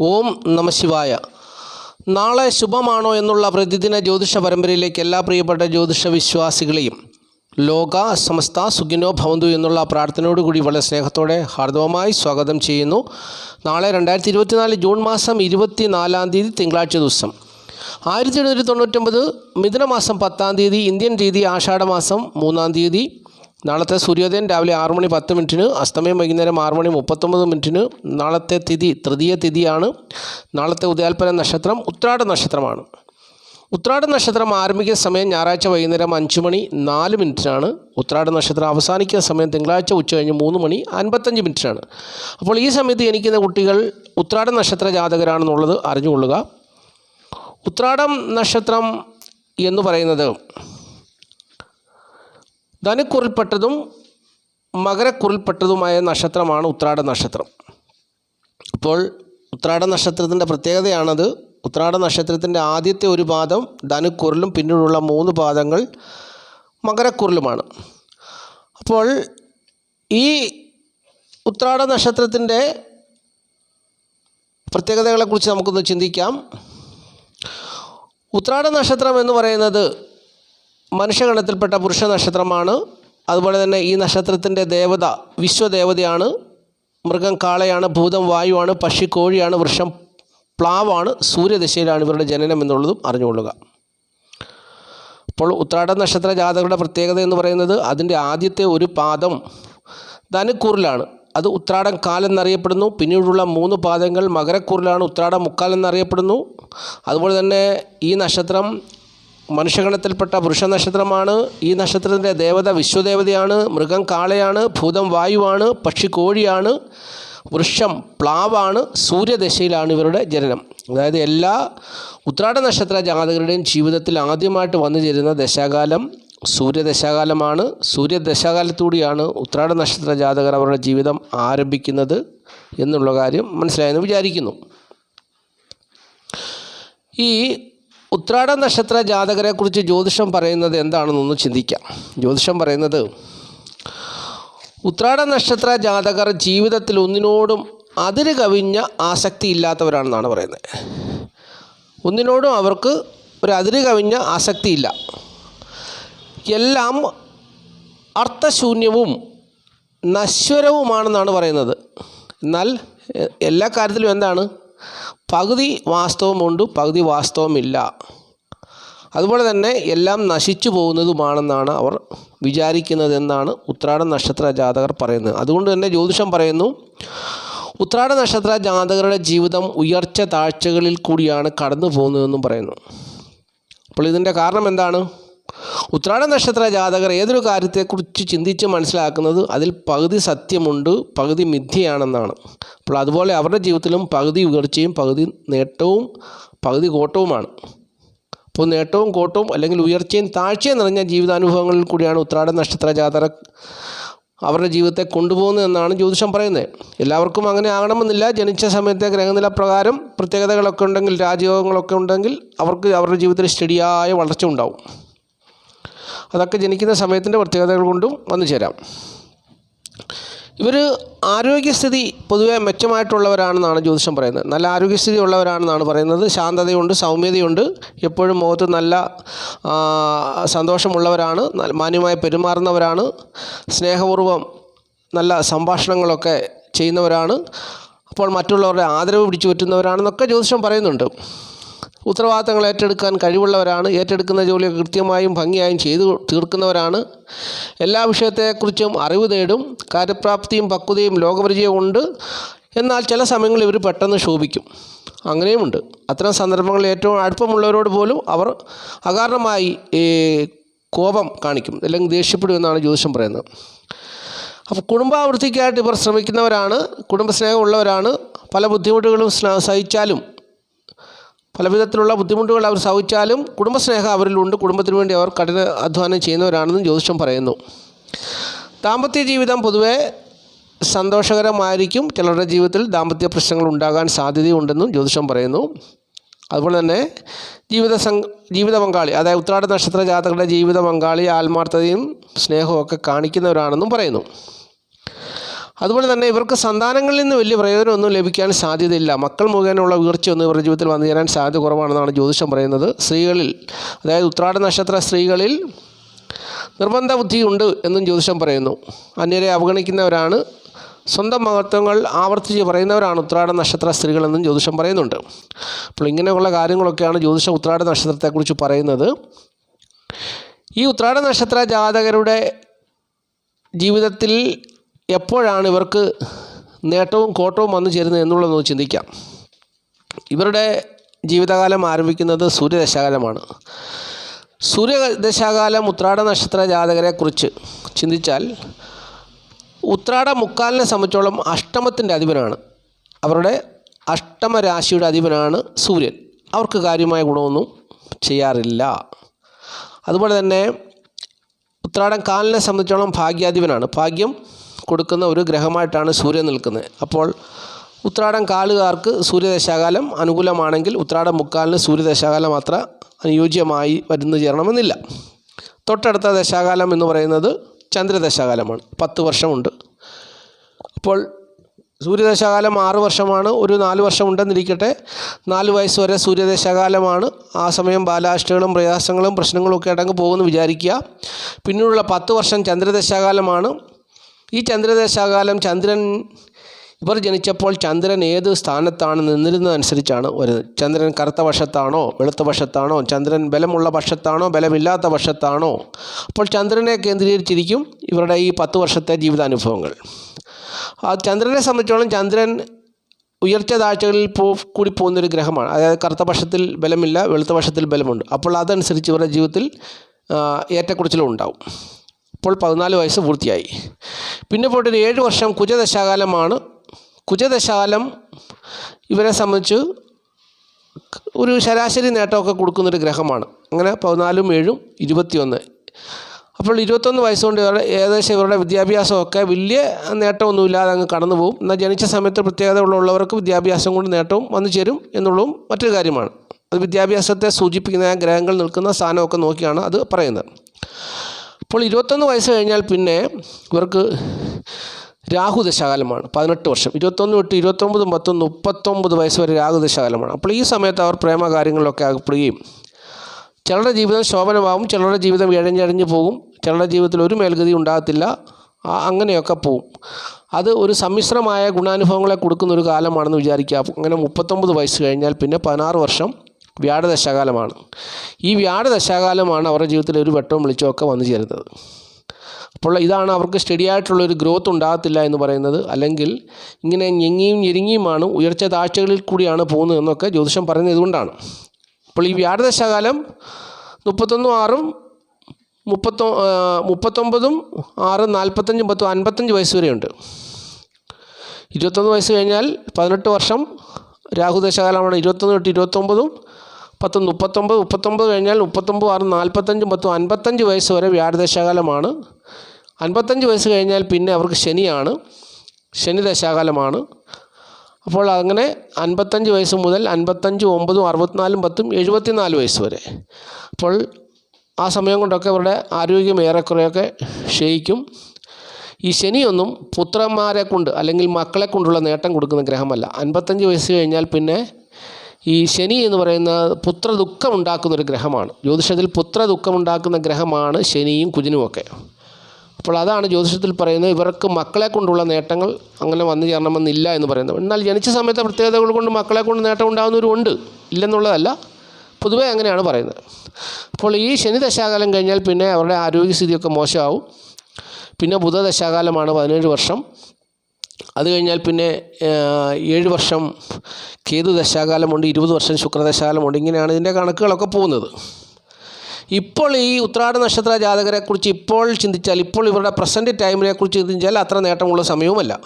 ഓം നമശിവായ നാളെ ശുഭമാണോ എന്നുള്ള പ്രതിദിന ജ്യോതിഷ പരമ്പരയിലേക്ക് എല്ലാ പ്രിയപ്പെട്ട ജ്യോതിഷ വിശ്വാസികളെയും ലോക സമസ്ത സുഖിനോ ഭവന്തു എന്നുള്ള പ്രാർത്ഥനയോടുകൂടി വളരെ സ്നേഹത്തോടെ ഹാർദവമായി സ്വാഗതം ചെയ്യുന്നു. നാളെ രണ്ടായിരത്തി ഇരുപത്തിനാല് ജൂൺ മാസം ഇരുപത്തി നാലാം തീയതി തിങ്കളാഴ്ച ദിവസം. ആയിരത്തി എഴുന്നൂറ്റി തൊണ്ണൂറ്റൊമ്പത് മിഥുനമാസം പത്താം തീയതി ഇന്ത്യൻ രീതി ആഷാഢമാസം മൂന്നാം തീയതി നാളത്തെ സൂര്യോദയം രാവിലെ ആറു മണി പത്ത് മിനിറ്റിന് അസ്തമയം വൈകുന്നേരം ആറു മണി മുപ്പത്തൊമ്പത് മിനിറ്റിന് നാളത്തെ തിഥി തൃതീയ തിഥിയാണ്. നാളത്തെ ഉദയാൽപ്പന നക്ഷത്രം ഉത്രാട നക്ഷത്രമാണ്. ഉത്രാട നക്ഷത്രം ആരംഭിക്കുന്ന സമയം ഞായറാഴ്ച വൈകുന്നേരം അഞ്ച് മണി നാല് മിനിറ്റിനാണ്. ഉത്രാട നക്ഷത്രം അവസാനിക്കുന്ന സമയം തിങ്കളാഴ്ച ഉച്ച കഴിഞ്ഞ് മൂന്ന് മണി അൻപത്തഞ്ച് മിനിറ്റിനാണ്. അപ്പോൾ ഈ സമയത്ത് ജനിക്കുന്ന കുട്ടികൾ ഉത്രാട നക്ഷത്ര ജാതകരാണെന്നുള്ളത് അറിഞ്ഞുകൊള്ളുക. ഉത്രാടം നക്ഷത്രം എന്ന് പറയുന്നത് ധനുക്കുറിൽപ്പെട്ടതും മകരക്കുറിൽപ്പെട്ടതുമായ നക്ഷത്രമാണ് ഉത്രാട നക്ഷത്രം. അപ്പോൾ ഉത്രാട നക്ഷത്രത്തിന്റെ പ്രത്യേകതയാണത്. ഉത്രാട നക്ഷത്രത്തിന്റെ ആദ്യത്തെ ഒരു പാദം ധനുക്കുറിലും പിന്നീടുള്ള മൂന്ന് പാദങ്ങൾ മകരക്കുരലുമാണ് അപ്പോൾ ഈ ഉത്രാട നക്ഷത്രത്തിന്റെ പ്രത്യേകതകളെക്കുറിച്ച് നമുക്കൊന്ന് ചിന്തിക്കാം. ഉത്രാട നക്ഷത്രം എന്ന് പറയുന്നത് മനുഷ്യഗണത്തിൽപ്പെട്ട പുരുഷ നക്ഷത്രമാണ് അതുപോലെ തന്നെ ഈ നക്ഷത്രത്തിന്റെ ദേവത വിശ്വദേവതയാണ്. മൃഗം കാളയാണ് ഭൂതം വായുവാണ് പക്ഷി കോഴിയാണ് വൃക്ഷം പ്ലാവാണ് സൂര്യദശയിലാണ് ഇവരുടെ ജനനം എന്നുള്ളതും അറിഞ്ഞുകൊള്ളുക. അപ്പോൾ ഉത്രാട നക്ഷത്ര ജാതകരുടെ പ്രത്യേകത എന്ന് പറയുന്നത് അതിന്റെ ആദ്യത്തെ ഒരു പാദം ധനുക്കൂറിലാണ്. അത് ഉത്രാടം കാലെന്നറിയപ്പെടുന്നു. പിന്നീടുള്ള മൂന്ന് പാദങ്ങൾ മകരക്കൂറിലാണ് ഉത്രാടം മുക്കാൽ എന്നറിയപ്പെടുന്നു അതുപോലെ തന്നെ ഈ നക്ഷത്രം മനുഷ്യഗണത്തിൽപ്പെട്ട പുരുഷ നക്ഷത്രമാണ് ഈ നക്ഷത്രത്തിന്റെ ദേവത വിശ്വദേവതയാണ്. മൃഗം കാളയാണ്. ഭൂതം വായുവാണ്. പക്ഷി കോഴിയാണ്. വൃക്ഷം പ്ലാവാണ്. സൂര്യദശയിലാണ് ഇവരുടെ ജനനം. അതായത് എല്ലാ ഉത്രാട നക്ഷത്ര ജാതകരുടെയും ജീവിതത്തിൽ ആദ്യമായിട്ട് വന്നു ചേരുന്ന ദശാകാലം സൂര്യദശാകാലമാണ്. സൂര്യദശാകാലത്തൂടിയാണ് ഉത്രാട നക്ഷത്ര ജാതകർ അവരുടെ ജീവിതം ആരംഭിക്കുന്നത് എന്നുള്ള കാര്യം മനസ്സിലായെന്ന് വിചാരിക്കുന്നു. ഈ ഉത്രാട നക്ഷത്ര ജാതകരെക്കുറിച്ച് ജ്യോതിഷം പറയുന്നത് എന്താണെന്നൊന്ന് ചിന്തിക്കാം. ജ്യോതിഷം പറയുന്നത് ഉത്രാട നക്ഷത്ര ജാതകർ ജീവിതത്തിൽ ഒന്നിനോടും അതിര് കവിഞ്ഞ ആസക്തി ഇല്ലാത്തവരാണെന്നാണ് പറയുന്നത്. ഒന്നിനോടും അവർക്ക് ഒരു അതിര് കവിഞ്ഞ ആസക്തിയില്ല എല്ലാം അർത്ഥശൂന്യവും നശ്വരവുമാണെന്നാണ് പറയുന്നത്. എന്നാൽ എല്ലാ കാര്യത്തിലും എന്താണ്? പകുതി വാസ്തവമുണ്ട് പകുതി വാസ്തവമില്ല. അതുപോലെ തന്നെ എല്ലാം നശിച്ചു പോകുന്നതുമാണെന്നാണ് അവർ വിചാരിക്കുന്നതെന്നാണ് ഉത്രാട നക്ഷത്ര ജാതകർ പറയുന്നത്. അതുകൊണ്ട് തന്നെ ജ്യോതിഷം പറയുന്നു ഉത്രാട നക്ഷത്ര ജാതകരുടെ ജീവിതം ഉയർച്ച താഴ്ചകളിൽ കൂടിയാണ് കടന്നു പോകുന്നതെന്നും പറയുന്നു. അപ്പോൾ ഇതിന്റെ കാരണം എന്താണ്? ഉത്രാട നക്ഷത്ര ജാതകർ ഏതൊരു കാര്യത്തെക്കുറിച്ച് ചിന്തിച്ച് മനസ്സിലാക്കുന്നത് അതിൽ പകുതി സത്യമുണ്ട് പകുതി മിഥ്യയാണെന്നാണ്. അപ്പോൾ അതുപോലെ അവരുടെ ജീവിതത്തിലും പകുതി ഉയർച്ചയും പകുതി നേട്ടവും പകുതി കോട്ടവുമാണ്. അപ്പോൾ നേട്ടവും കോട്ടവും അല്ലെങ്കിൽ ഉയർച്ചയും താഴ്ചയും നിറഞ്ഞ ജീവിതാനുഭവങ്ങളിൽ കൂടിയാണ് ഉത്രാട നക്ഷത്ര ജാതകർ അവരുടെ ജീവിതത്തെ കൊണ്ടുപോകുന്നത് എന്നാണ് ജ്യോതിഷം പറയുന്നത്. എല്ലാവർക്കും അങ്ങനെ ആകണമെന്നില്ല. ജനിച്ച സമയത്തെ ഗ്രഹനില പ്രകാരം പ്രത്യേകതകളൊക്കെ ഉണ്ടെങ്കിൽ രാജയോഗങ്ങളൊക്കെ ഉണ്ടെങ്കിൽ അവർക്ക് അവരുടെ ജീവിതത്തിൽ സ്റ്റഡിയായ വളർച്ച ഉണ്ടാവും. അതൊക്കെ ജനിക്കുന്ന സമയത്തിന്റെ പ്രത്യേകതകൾ കൊണ്ടും വന്നു ചേരാം. ഇവർ ആരോഗ്യസ്ഥിതി പൊതുവെ മെച്ചമായിട്ടുള്ളവരാണെന്നാണ് ജ്യോതിഷം പറയുന്നത്. നല്ല ആരോഗ്യസ്ഥിതി ഉള്ളവരാണെന്നാണ് പറയുന്നത്. ശാന്തതയുണ്ട് സൗമ്യതയുണ്ട് എപ്പോഴും മുഖത്ത് നല്ല സന്തോഷമുള്ളവരാണ് മാന്യമായി പെരുമാറുന്നവരാണ് സ്നേഹപൂർവം നല്ല സംഭാഷണങ്ങളൊക്കെ ചെയ്യുന്നവരാണ് അപ്പോൾ മറ്റുള്ളവരുടെ ആദരവ് പിടിച്ചു പറ്റുന്നവരാണെന്നൊക്കെ ജ്യോതിഷം പറയുന്നുണ്ട്. ഉത്തരവാദിത്തങ്ങൾ ഏറ്റെടുക്കാൻ കഴിവുള്ളവരാണ് ഏറ്റെടുക്കുന്ന ജോലി കൃത്യമായും ഭംഗിയായും ചെയ്തു തീർക്കുന്നവരാണ്. എല്ലാ വിഷയത്തെക്കുറിച്ചും അറിവ് നേടും കാര്യപ്രാപ്തിയും പക്വതയും ലോകപരിചയവും ഉണ്ട്. എന്നാൽ ചില സമയങ്ങളിൽ ഇവർ പെട്ടെന്ന് ശോഭിക്കും. അങ്ങനെയുമുണ്ട്. അത്തരം സന്ദർഭങ്ങളിൽ ഏറ്റവും അടുപ്പമുള്ളവരോട് പോലും അവർ അകാരണമായി കോപം കാണിക്കും. അല്ലെങ്കിൽ ദേഷ്യപ്പെടുമെന്നാണ് ജ്യോതിഷം പറയുന്നത്. അപ്പോൾ കുടുംബാവൃത്തിക്കായിട്ട് ഇവർ ശ്രമിക്കുന്നവരാണ് കുടുംബസ്നേഹമുള്ളവരാണ്. പല ബുദ്ധിമുട്ടുകളും സഹിച്ചാലും പല വിധത്തിലുള്ള ബുദ്ധിമുട്ടുകൾ അവർ സഹിച്ചാലും കുടുംബസ്നേഹം അവരിലുണ്ട്. കുടുംബത്തിന് വേണ്ടി അവർ കഠിന അധ്വാനം ചെയ്യുന്നവരാണെന്നും ജ്യോതിഷം പറയുന്നു. ദാമ്പത്യ ജീവിതം പൊതുവെ സന്തോഷകരമായിരിക്കും. ചിലരുടെ ജീവിതത്തിൽ ദാമ്പത്യ പ്രശ്നങ്ങൾ ഉണ്ടാകാൻ സാധ്യതയുണ്ടെന്നും ജ്യോതിഷം പറയുന്നു. അതുപോലെ തന്നെ ജീവിത സം ജീവിത പങ്കാളി അതായത് ഉത്രാട നക്ഷത്ര ജാതകരുടെ ജീവിത പങ്കാളി ആത്മാർത്ഥതയും സ്നേഹവും ഒക്കെ കാണിക്കുന്നവരാണെന്നും പറയുന്നു. അതുപോലെ തന്നെ ഇവർക്ക് സന്താനങ്ങളിൽ നിന്ന് വലിയ പ്രയോജനമൊന്നും ലഭിക്കാൻ സാധ്യതയില്ല. മക്കൾ മുഖേനയുള്ള വീഴ്ചയൊന്നും ഇവരുടെ ജീവിതത്തിൽ വന്നു ചേരാൻ സാധ്യത കുറവാണെന്നാണ് ജ്യോതിഷം പറയുന്നത്. സ്ത്രീകളിൽ അതായത് ഉത്രാട നക്ഷത്ര സ്ത്രീകളിൽ നിർബന്ധ ബുദ്ധിയുണ്ട് എന്നും ജ്യോതിഷം പറയുന്നു. അന്യരെ അവഗണിക്കുന്നവരാണ്. സ്വന്തം മഹത്വങ്ങൾ ആവർത്തിച്ച് പറയുന്നവരാണ് ഉത്രാട നക്ഷത്ര സ്ത്രീകളെന്നും ജ്യോതിഷം പറയുന്നുണ്ട്. അപ്പോൾ ഇങ്ങനെയുള്ള കാര്യങ്ങളൊക്കെയാണ് ജ്യോതിഷം ഉത്രാട നക്ഷത്രത്തെക്കുറിച്ച് പറയുന്നത്. ഈ ഉത്രാട നക്ഷത്ര ജാതകരുടെ ജീവിതത്തിൽ എപ്പോഴാണ് ഇവർക്ക് നേട്ടവും കോട്ടവും വന്നു ചേരുന്നത് എന്നുള്ളതൊന്ന് ചിന്തിക്കാം. ഇവരുടെ ജീവിതകാലം ആരംഭിക്കുന്നത് സൂര്യദശാകാലമാണ്. സൂര്യദശാകാലം ഉത്രാട നക്ഷത്ര ജാതകരെക്കുറിച്ച് ചിന്തിച്ചാൽ ഉത്രാട മുക്കാലിനെ സംബന്ധിച്ചോളം അഷ്ടമത്തിന്റെ അധിപനാണ്. അവരുടെ അഷ്ടമ രാശിയുടെ അധിപനാണ് സൂര്യൻ. അവർക്ക് കാര്യമായ ഗുണമൊന്നും ചെയ്യാറില്ല. അതുപോലെ തന്നെ ഉത്രാടം കാലിനെ സംബന്ധിച്ചോളം ഭാഗ്യാധിപനാണ്. ഭാഗ്യം കൊടുക്കുന്ന ഒരു ഗ്രഹമായിട്ടാണ് സൂര്യൻ നിൽക്കുന്നത്. അപ്പോൾ ഉത്രാടം കാലുകാർക്ക് സൂര്യദശാകാലം അനുകൂലമാണെങ്കിൽ ഉത്രാടം മുക്കാലിന് സൂര്യദശാകാലം അത്ര അനുയോജ്യമായി വരുന്നു ചേരണമെന്നില്ല. തൊട്ടടുത്ത ദശാകാലം എന്ന് പറയുന്നത് ചന്ദ്രദശാകാലമാണ്. പത്ത് വർഷമുണ്ട്. അപ്പോൾ സൂര്യദശാകാലം ആറ് വർഷമാണ്. ഒരു നാല് വർഷം ഉണ്ടെന്നിരിക്കട്ടെ നാല് വയസ്സ് വരെ സൂര്യദശാകാലമാണ്. ആ സമയം ബാലാഷ്ടകളും പ്രയാസങ്ങളും പ്രശ്നങ്ങളും ഒക്കെ അടങ്ങ് പോകുമെന്ന് വിചാരിക്കുക. പിന്നീടുള്ള പത്ത് വർഷം ചന്ദ്രദശാകാലമാണ്. ഈ ചന്ദ്രദശാകാലം ചന്ദ്രൻ ഇവർ ജനിച്ചപ്പോൾ ചന്ദ്രൻ ഏത് സ്ഥാനത്താണ് നിന്നിരുന്നതനുസരിച്ചാണ് വരുന്നത് ചന്ദ്രൻ കറുത്ത വശത്താണോ വെളുത്ത വശത്താണോ ചന്ദ്രൻ ബലമുള്ള വശത്താണോ ബലമില്ലാത്ത വശത്താണോ? അപ്പോൾ ചന്ദ്രനെ കേന്ദ്രീകരിച്ചിരിക്കും ഇവരുടെ ഈ പത്ത് വർഷത്തെ ജീവിതാനുഭവങ്ങൾ. ആ ചന്ദ്രനെ സംബന്ധിച്ചോളം ചന്ദ്രൻ ഉയർച്ച താഴ്ചകളിൽ പോ കൂടി പോകുന്നൊരു ഗ്രഹമാണ്. അതായത് കറുത്ത പക്ഷത്തിൽ ബലമില്ല വെളുത്ത പക്ഷത്തിൽ ബലമുണ്ട്. അപ്പോൾ അതനുസരിച്ച് ഇവരുടെ ജീവിതത്തിൽ ഏറ്റക്കുറിച്ചിലും ഉണ്ടാവും. ഇപ്പോൾ പതിനാല് വയസ്സ് പൂർത്തിയായി. പിന്നെ പോയിട്ട് ഒരു ഏഴ് വർഷം കുജദശാകാലമാണ്. കുജദശാകാലം ഇവരെ സംബന്ധിച്ച് ഒരു ശരാശരി നേട്ടമൊക്കെ കൊടുക്കുന്നൊരു ഗ്രഹമാണ്. അങ്ങനെ പതിനാലും ഏഴും ഇരുപത്തിയൊന്ന്. അപ്പോൾ ഇരുപത്തൊന്ന് വയസ്സുകൊണ്ട് ഇവരുടെ ഏകദേശം ഇവരുടെ വിദ്യാഭ്യാസമൊക്കെ വലിയ നേട്ടമൊന്നുമില്ലാതെ അങ്ങ് കടന്നു പോകും. എന്നാൽ ജനിച്ച സമയത്ത് പ്രത്യേകത ഉള്ളവർക്ക് വിദ്യാഭ്യാസം കൊണ്ട് നേട്ടവും വന്നു ചേരും എന്നുള്ളതും മറ്റൊരു കാര്യമാണ്. അത് വിദ്യാഭ്യാസത്തെ സൂചിപ്പിക്കുന്ന ഗ്രഹങ്ങൾ നിൽക്കുന്ന സ്ഥാനമൊക്കെ നോക്കിയാണ് അത് പറയുന്നത്. അപ്പോൾ ഇരുപത്തൊന്ന് വയസ്സ് കഴിഞ്ഞാൽ പിന്നെ ഇവർക്ക് രാഹു ദശാകാലമാണ് പതിനെട്ട് വർഷം. ഇരുപത്തൊന്ന് തൊട്ട് ഇരുപത്തൊമ്പത് പത്തൊന്ന് മുപ്പത്തൊമ്പത് വയസ്സ് വരെ രാഹു ദശാകാലമാണ്. അപ്പോൾ ഈ സമയത്ത് അവർ പ്രേമ കാര്യങ്ങളിലൊക്കെ അകപ്പെടുകയും ചിലരുടെ ജീവിതം ശോഭനമാവും ചിലരുടെ ജീവിതം ഇഴഞ്ഞഴഞ്ഞ് പോകും ചിലരുടെ ജീവിതത്തിൽ ഒരു മേൽഗതി ഉണ്ടാകത്തില്ല അങ്ങനെയൊക്കെ പോവും. അത് ഒരു സമ്മിശ്രമായ ഗുണാനുഭവങ്ങളെ കൊടുക്കുന്ന ഒരു കാലമാണെന്ന് വിചാരിക്കുക. അങ്ങനെ മുപ്പത്തൊമ്പത് വയസ്സ് കഴിഞ്ഞാൽ പിന്നെ പതിനാറ് വർഷം വ്യാഴദശാകാലമാണ്. ഈ വ്യാഴദശാകാലമാണ് അവരുടെ ജീവിതത്തിൽ ഒരു വെട്ടവും വെളിച്ചമൊക്കെ വന്നു ചേരുന്നത്. അപ്പോൾ ഇതാണ് അവർക്ക് സ്റ്റഡി ആയിട്ടുള്ളൊരു ഗ്രോത്ത് ഉണ്ടാകത്തില്ല എന്ന് പറയുന്നത്. അല്ലെങ്കിൽ ഇങ്ങനെ ഞെങ്ങിയും ഞെരുങ്ങിയുമാണ് ഉയർച്ച താഴ്ചകളിൽ കൂടിയാണ് പോകുന്നതെന്നൊക്കെ ജ്യോതിഷം പറയുന്നത് ഇതുകൊണ്ടാണ്. അപ്പോൾ ഈ വ്യാഴദശാകാലം മുപ്പത്തൊന്നും ആറും മുപ്പത്തൊ മുപ്പത്തൊമ്പതും ആറും നാൽപ്പത്തഞ്ചും പത്തും അൻപത്തഞ്ച് വയസ്സ് വരെയുണ്ട്. ഇരുപത്തൊന്ന് വയസ്സ് കഴിഞ്ഞാൽ പതിനെട്ട് വർഷം രാഹുദശകാലമാണ്. ഇരുപത്തൊന്ന് തൊട്ട് ഇരുപത്തൊമ്പതും പത്ത് മുപ്പത്തൊമ്പത് മുപ്പത്തൊമ്പത് കഴിഞ്ഞാൽ മുപ്പത്തൊമ്പത് ആറ് നാൽപ്പത്തഞ്ച് പത്തും അൻപത്തഞ്ച് വയസ്സ് വരെ വ്യാഴദശാകാലമാണ്. അൻപത്തഞ്ച് വയസ്സ് കഴിഞ്ഞാൽ പിന്നെ അവർക്ക് ശനിയാണ്. ശനി ദശാകാലമാണ് അപ്പോൾ അങ്ങനെ അൻപത്തഞ്ച് വയസ്സ് മുതൽ അൻപത്തഞ്ച് ഒമ്പതും അറുപത്തിനാലും പത്തും എഴുപത്തിനാല് വയസ്സ് വരെ. അപ്പോൾ ആ സമയം കൊണ്ടൊക്കെ അവരുടെ ആരോഗ്യം ഏറെക്കുറെയൊക്കെ ക്ഷയിക്കും. ഈ ശനിയൊന്നും പുത്രന്മാരെ കൊണ്ട് അല്ലെങ്കിൽ മക്കളെ കൊണ്ടുള്ള നേട്ടം കൊടുക്കുന്ന ഗ്രഹമല്ല. അൻപത്തഞ്ച് വയസ്സ് കഴിഞ്ഞാൽ പിന്നെ ഈ ശനി എന്ന് പറയുന്ന പുത്രദുഃഖം ഉണ്ടാക്കുന്ന ഒരു ഗ്രഹമാണ്. ജ്യോതിഷത്തിൽ പുത്രദുഃഖം ഉണ്ടാക്കുന്ന ഗ്രഹമാണ് ശനിയും കുജനുമൊക്കെ അപ്പോൾ അതാണ് ജ്യോതിഷത്തിൽ പറയുന്നത് ഇവർക്ക് മക്കളെ കൊണ്ടുള്ള നേട്ടങ്ങൾ അങ്ങനെ വന്നു ചേരണമെന്നില്ല എന്ന് പറയുന്നത്. എന്നാൽ ജനിച്ച സമയത്തെ പ്രത്യേകതകൾ കൊണ്ട് മക്കളെ കൊണ്ട് നേട്ടം ഉണ്ടാകുന്നവരുണ്ട് ഇല്ലെന്നുള്ളതല്ല പൊതുവേ അങ്ങനെയാണ് പറയുന്നത്. അപ്പോൾ ഈ ശനി ദശാകാലം കഴിഞ്ഞാൽ പിന്നെ അവരുടെ ആരോഗ്യസ്ഥിതിയൊക്കെ മോശമാവും. പിന്നെ ബുധദശാകാലമാണ് പതിനേഴ് വർഷം. അത് കഴിഞ്ഞാൽ പിന്നെ ഏഴ് വർഷം കേതു ദശാകാലമുണ്ട് ഇരുപത് വർഷം ശുക്രദശാകാലമുണ്ട് ഇങ്ങനെയാണ് ഇതിന്റെ കണക്കുകളൊക്കെ പോകുന്നത്. ഇപ്പോൾ ഈ ഉത്രാട നക്ഷത്ര ജാതകരെക്കുറിച്ച് ഇപ്പോൾ ചിന്തിച്ചാൽ ഇപ്പോൾ ഇവരുടെ പ്രസന്റ് ടൈമിനെക്കുറിച്ച് ചിന്തിച്ചാൽ അത്ര നേട്ടമുള്ള സമയവുമല്ല.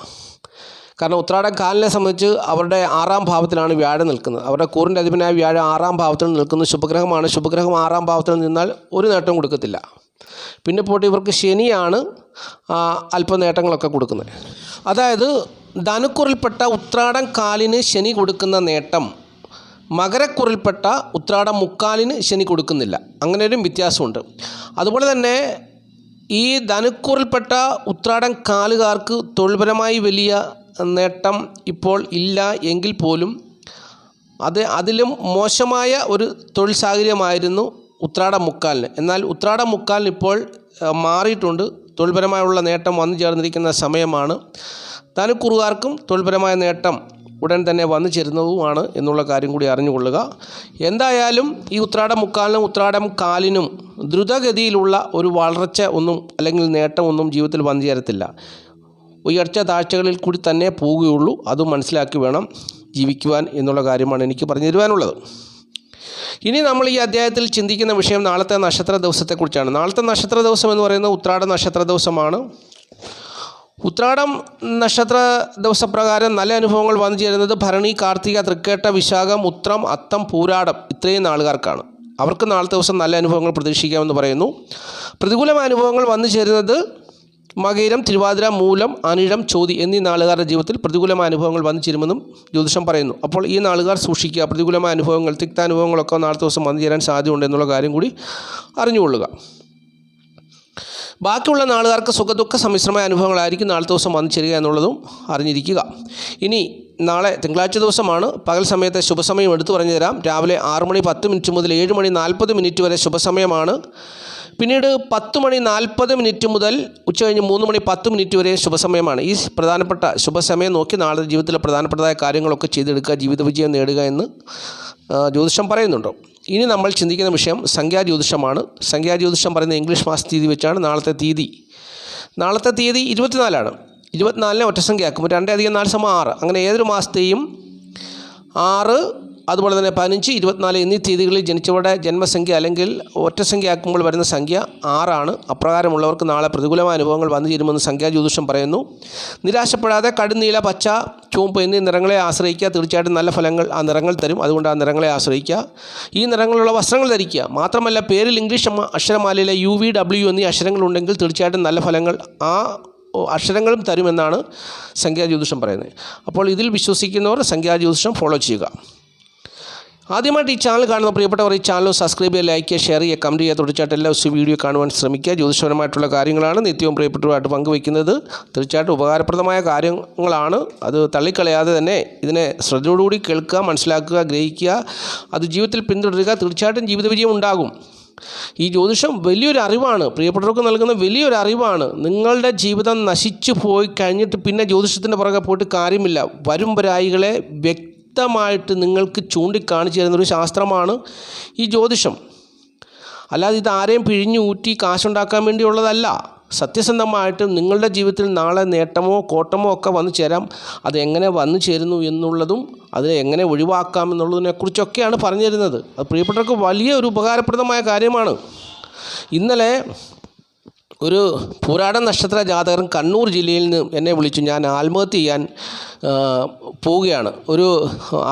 കാരണം ഉത്രാടം കാലിനെ സംബന്ധിച്ച് അവരുടെ ആറാം ഭാവത്തിലാണ് വ്യാഴം നിൽക്കുന്നത്. അവരുടെ കൂറിന്റെ അധിപനായ വ്യാഴം ആറാം ഭാവത്തിൽ നിൽക്കുന്ന. ശുഭഗ്രഹമാണ്. ശുഭഗ്രഹം ആറാം ഭാവത്തിൽ നിന്നാൽ ഒരു നേട്ടവും കൊടുക്കത്തില്ല. പിന്നെ പോട്ട് ഇവർക്ക് ശനിയാണ് അല്പ നേട്ടങ്ങളൊക്കെ കൊടുക്കുന്നത്. അതായത് ധനുക്കുറിൽപ്പെട്ട ഉത്രാടം കാലിന് ശനി കൊടുക്കുന്ന നേട്ടം മകരക്കുറിൽപ്പെട്ട ഉത്രാടം മുക്കാലിന് ശനി കൊടുക്കുന്നില്ല. അങ്ങനെ ഒരു വ്യത്യാസമുണ്ട്. അതുപോലെ തന്നെ ഈ ധനുക്കൂറിൽപ്പെട്ട ഉത്രാടം കാലുകാർക്ക് തൊഴിൽപരമായി വലിയ നേട്ടം ഇപ്പോൾ ഇല്ല എങ്കിൽ പോലും അത് അതിലും മോശമായ ഒരു തൊഴിൽ സാഹചര്യമായിരുന്നു. ഉത്രാട മുക്കാലിന്. എന്നാൽ ഉത്രാട മുക്കാലിന് ഇപ്പോൾ മാറിയിട്ടുണ്ട്. തൊഴിൽപരമായുള്ള നേട്ടം വന്നു ചേർന്നിരിക്കുന്ന സമയമാണ്. ധനുക്കുറുകാർക്കും തൊഴിൽപരമായ നേട്ടം ഉടൻ തന്നെ വന്നു ചേരുന്നതുമാണ് എന്നുള്ള കാര്യം കൂടി അറിഞ്ഞുകൊള്ളുക. എന്തായാലും ഈ ഉത്രാടം മുക്കാലിനും ഉത്രാടം കാലിനും ദ്രുതഗതിയിലുള്ള ഒരു വളർച്ച ഒന്നും അല്ലെങ്കിൽ നേട്ടം ഒന്നും ജീവിതത്തിൽ വന്നു ചേരത്തില്ല. ഉയർച്ച താഴ്ചകളിൽ കൂടി തന്നെ പോവുകയുള്ളൂ അത് മനസ്സിലാക്കി വേണം ജീവിക്കുവാൻ എന്നുള്ള കാര്യമാണ് എനിക്ക് പറഞ്ഞു തരുവാനുള്ളത് ഇനി നമ്മൾ ഈ അധ്യായത്തിൽ ചിന്തിക്കുന്ന വിഷയം നാളത്തെ നക്ഷത്ര ദിവസത്തെക്കുറിച്ചാണ്. നാളത്തെ നക്ഷത്ര ദിവസം എന്ന് പറയുന്നത് ഉത്രാട നക്ഷത്ര ദിവസമാണ്. ഉത്രാടം നക്ഷത്ര ദിവസപ്രകാരം നല്ല അനുഭവങ്ങൾ വന്നു ചേരുന്നത് ഭരണി കാർത്തിക തൃക്കേട്ട വിശാഖം ഉത്രം അത്തം പൂരാടം ഇത്രയും നാളുകാർക്കാണ്. അവർക്ക് നാളത്തെ ദിവസം നല്ല അനുഭവങ്ങൾ പ്രതീക്ഷിക്കാമെന്ന് പറയുന്നു. പ്രതികൂലമായ അനുഭവങ്ങൾ വന്നു ചേരുന്നത് മകയിരം തിരുവാതിര മൂലം അനിഴം ചോതി എന്നീ നാളുകാരുടെ ജീവിതത്തിൽ പ്രതികൂലമായ അനുഭവങ്ങൾ വന്നു ചേരുമെന്നും ജ്യോതിഷം പറയുന്നു. അപ്പോൾ ഈ നാളുകാർ സൂക്ഷിക്കുക. പ്രതികൂലമായ അനുഭവങ്ങൾ തിക്താനുഭവങ്ങളൊക്കെ നാളത്തെ ദിവസം വന്നു ചേരാൻ സാധ്യതയുണ്ട് എന്നുള്ള കാര്യം കൂടി അറിഞ്ഞുകൊള്ളുക. ബാക്കിയുള്ള നാളുകാർക്ക് സുഖദുഃഖ സമ്മിശ്രമായ അനുഭവങ്ങളായിരിക്കും നാളത്തെ ദിവസം വന്നു ചേരുക എന്നുള്ളതും അറിഞ്ഞിരിക്കുക. ഇനി നാളെ തിങ്കളാഴ്ച ദിവസമാണ്. പകൽ സമയത്തെ ശുഭസമയം എടുത്തു പറഞ്ഞു തരാം. രാവിലെ ആറ് മണി പത്ത് മിനിറ്റ് മുതൽ ഏഴ് മണി നാൽപ്പത് മിനിറ്റ് വരെ ശുഭസമയമാണ്. പിന്നീട് പത്ത് മണി നാൽപ്പത് മിനിറ്റ് മുതൽ ഉച്ച കഴിഞ്ഞ് മൂന്ന് മണി പത്ത് മിനിറ്റ് വരെ ശുഭസമയമാണ്. ഈ പ്രധാനപ്പെട്ട ശുഭസമയം നോക്കി നാളെ ജീവിതത്തിലെ പ്രധാനപ്പെട്ടതായ കാര്യങ്ങളൊക്കെ ചെയ്തെടുക്കുക ജീവിത വിജയം നേടുക എന്ന് ജ്യോതിഷം പറയുന്നുണ്ട്. ഇനി നമ്മൾ ചിന്തിക്കുന്ന വിഷയം സംഖ്യാജ്യോതിഷമാണ്. സംഖ്യാജ്യോതിഷം പറയുന്ന ഇംഗ്ലീഷ് മാസ തീയതി വെച്ചാണ്. നാളത്തെ തീയതി. നാളത്തെ തീയതി ഇരുപത്തിനാലാണ്. ഇരുപത്തിനാലിനെ ഒറ്റസംഖ്യയാക്കും. രണ്ടേ അധികം നാല് സമയം ആറ്. അങ്ങനെ ഏതൊരു മാസത്തെയും ആറ് അതുപോലെ തന്നെ പതിനഞ്ച് ഇരുപത്തിനാല് എന്നീ തീയതികളിൽ ജനിച്ചവരുടെ ജന്മസംഖ്യ അല്ലെങ്കിൽ ഒറ്റസംഖ്യയാക്കുമ്പോൾ വരുന്ന സംഖ്യ ആറാണ്. അപ്രകാരമുള്ളവർക്ക് നാളെ പ്രതികൂലമായ അനുഭവങ്ങൾ വന്നു ചേരുമെന്ന് സംഖ്യാജ്യോതിഷം പറയുന്നു. നിരാശപ്പെടാതെ കടുനീല പച്ച ചുവപ്പ് എന്നീ നിറങ്ങളെ ആശ്രയിക്കുക. തീർച്ചയായിട്ടും നല്ല ഫലങ്ങൾ ആ നിറങ്ങൾ തരും. അതുകൊണ്ട് ആ നിറങ്ങളെ ആശ്രയിക്കുക. ഈ നിറങ്ങളുള്ള വസ്ത്രങ്ങൾ ധരിക്കുക. മാത്രമല്ല പേരിൽ ഇംഗ്ലീഷ് അക്ഷരമാലയിലെ യു വി ഡബ്ല്യു എന്നീ അക്ഷരങ്ങളുണ്ടെങ്കിൽ തീർച്ചയായിട്ടും നല്ല ഫലങ്ങൾ ആ അക്ഷരങ്ങളും തരുമെന്നാണ് സംഖ്യാജ്യോതിഷം പറയുന്നത്. അപ്പോൾ ഇതിൽ വിശ്വസിക്കുന്നവർ സംഖ്യാജ്യോതിഷം ഫോളോ ചെയ്യുക. ആദ്യമായിട്ട് ഈ ചാനൽ കാണുന്ന പ്രിയപ്പെട്ടവർ ഈ ചാനൽ സബ്സ്ക്രൈബ് ചെയ്യുക ലൈക്ക് ചെയ്യുക ഷെയർ ചെയ്യുക കമന്റ് ചെയ്യുക. തുടർച്ചയായിട്ട് എല്ലാ ദിവസവും വീഡിയോ കാണുവാൻ ശ്രമിക്കുക. ജ്യോതിഷപരമായിട്ടുള്ള കാര്യങ്ങളാണ് നിത്യവും പ്രിയപ്പെട്ടവരുമായിട്ട് പങ്കുവയ്ക്കുന്നത്. തീർച്ചയായിട്ടും ഉപകാരപ്രദമായ കാര്യങ്ങളാണ്. അത് തള്ളിക്കളയാതെ തന്നെ ഇതിനെ ശ്രദ്ധയോടുകൂടി കേൾക്കുക മനസ്സിലാക്കുക ഗ്രഹിക്കുക അത് ജീവിതത്തിൽ പിന്തുടരുക. തീർച്ചയായിട്ടും ജീവിത വിജയം ഉണ്ടാകും. ഈ ജ്യോതിഷം വലിയൊരു അറിവാണ്. പ്രിയപ്പെട്ടവർക്ക് നൽകുന്ന വലിയൊരു അറിവാണ്. നിങ്ങളുടെ ജീവിതം നശിച്ചു പോയി കഴിഞ്ഞിട്ട് പിന്നെ ജ്യോതിഷത്തിന്റെ പുറകെ പോയിട്ട് കാര്യമില്ല. വരും വരായികളെ വ്യക്തമായിട്ട് നിങ്ങൾക്ക് ചൂണ്ടിക്കാണിച്ചു തരുന്നൊരു ശാസ്ത്രമാണ് ഈ ജ്യോതിഷം. അല്ലാതെ ഇത് ആരെയും പിഴിഞ്ഞു ഊറ്റി കാശുണ്ടാക്കാൻ വേണ്ടിയുള്ളതല്ല. സത്യസന്ധമായിട്ട് നിങ്ങളുടെ ജീവിതത്തിൽ നാളെ നേട്ടമോ കോട്ടമോ ഒക്കെ വന്നു ചേരാം. അത് എങ്ങനെ വന്നു ചേരുന്നു എന്നുള്ളതും അതിനെ എങ്ങനെ ഒഴിവാക്കാം എന്നുള്ളതിനെക്കുറിച്ചൊക്കെയാണ് പറഞ്ഞു തരുന്നത് അത് പ്രിയപ്പെട്ടവർക്ക് വലിയ ഒരു ഉപകാരപ്രദമായ കാര്യമാണ്. ഇന്നലെ ഒരു പുരാണ നക്ഷത്ര ജാതകൻ കണ്ണൂർ ജില്ലയിൽ നിന്ന് എന്നെ വിളിച്ചു. ഞാൻ ആത്മഹത്യ ചെയ്യാൻ പോവുകയാണ്. ഒരു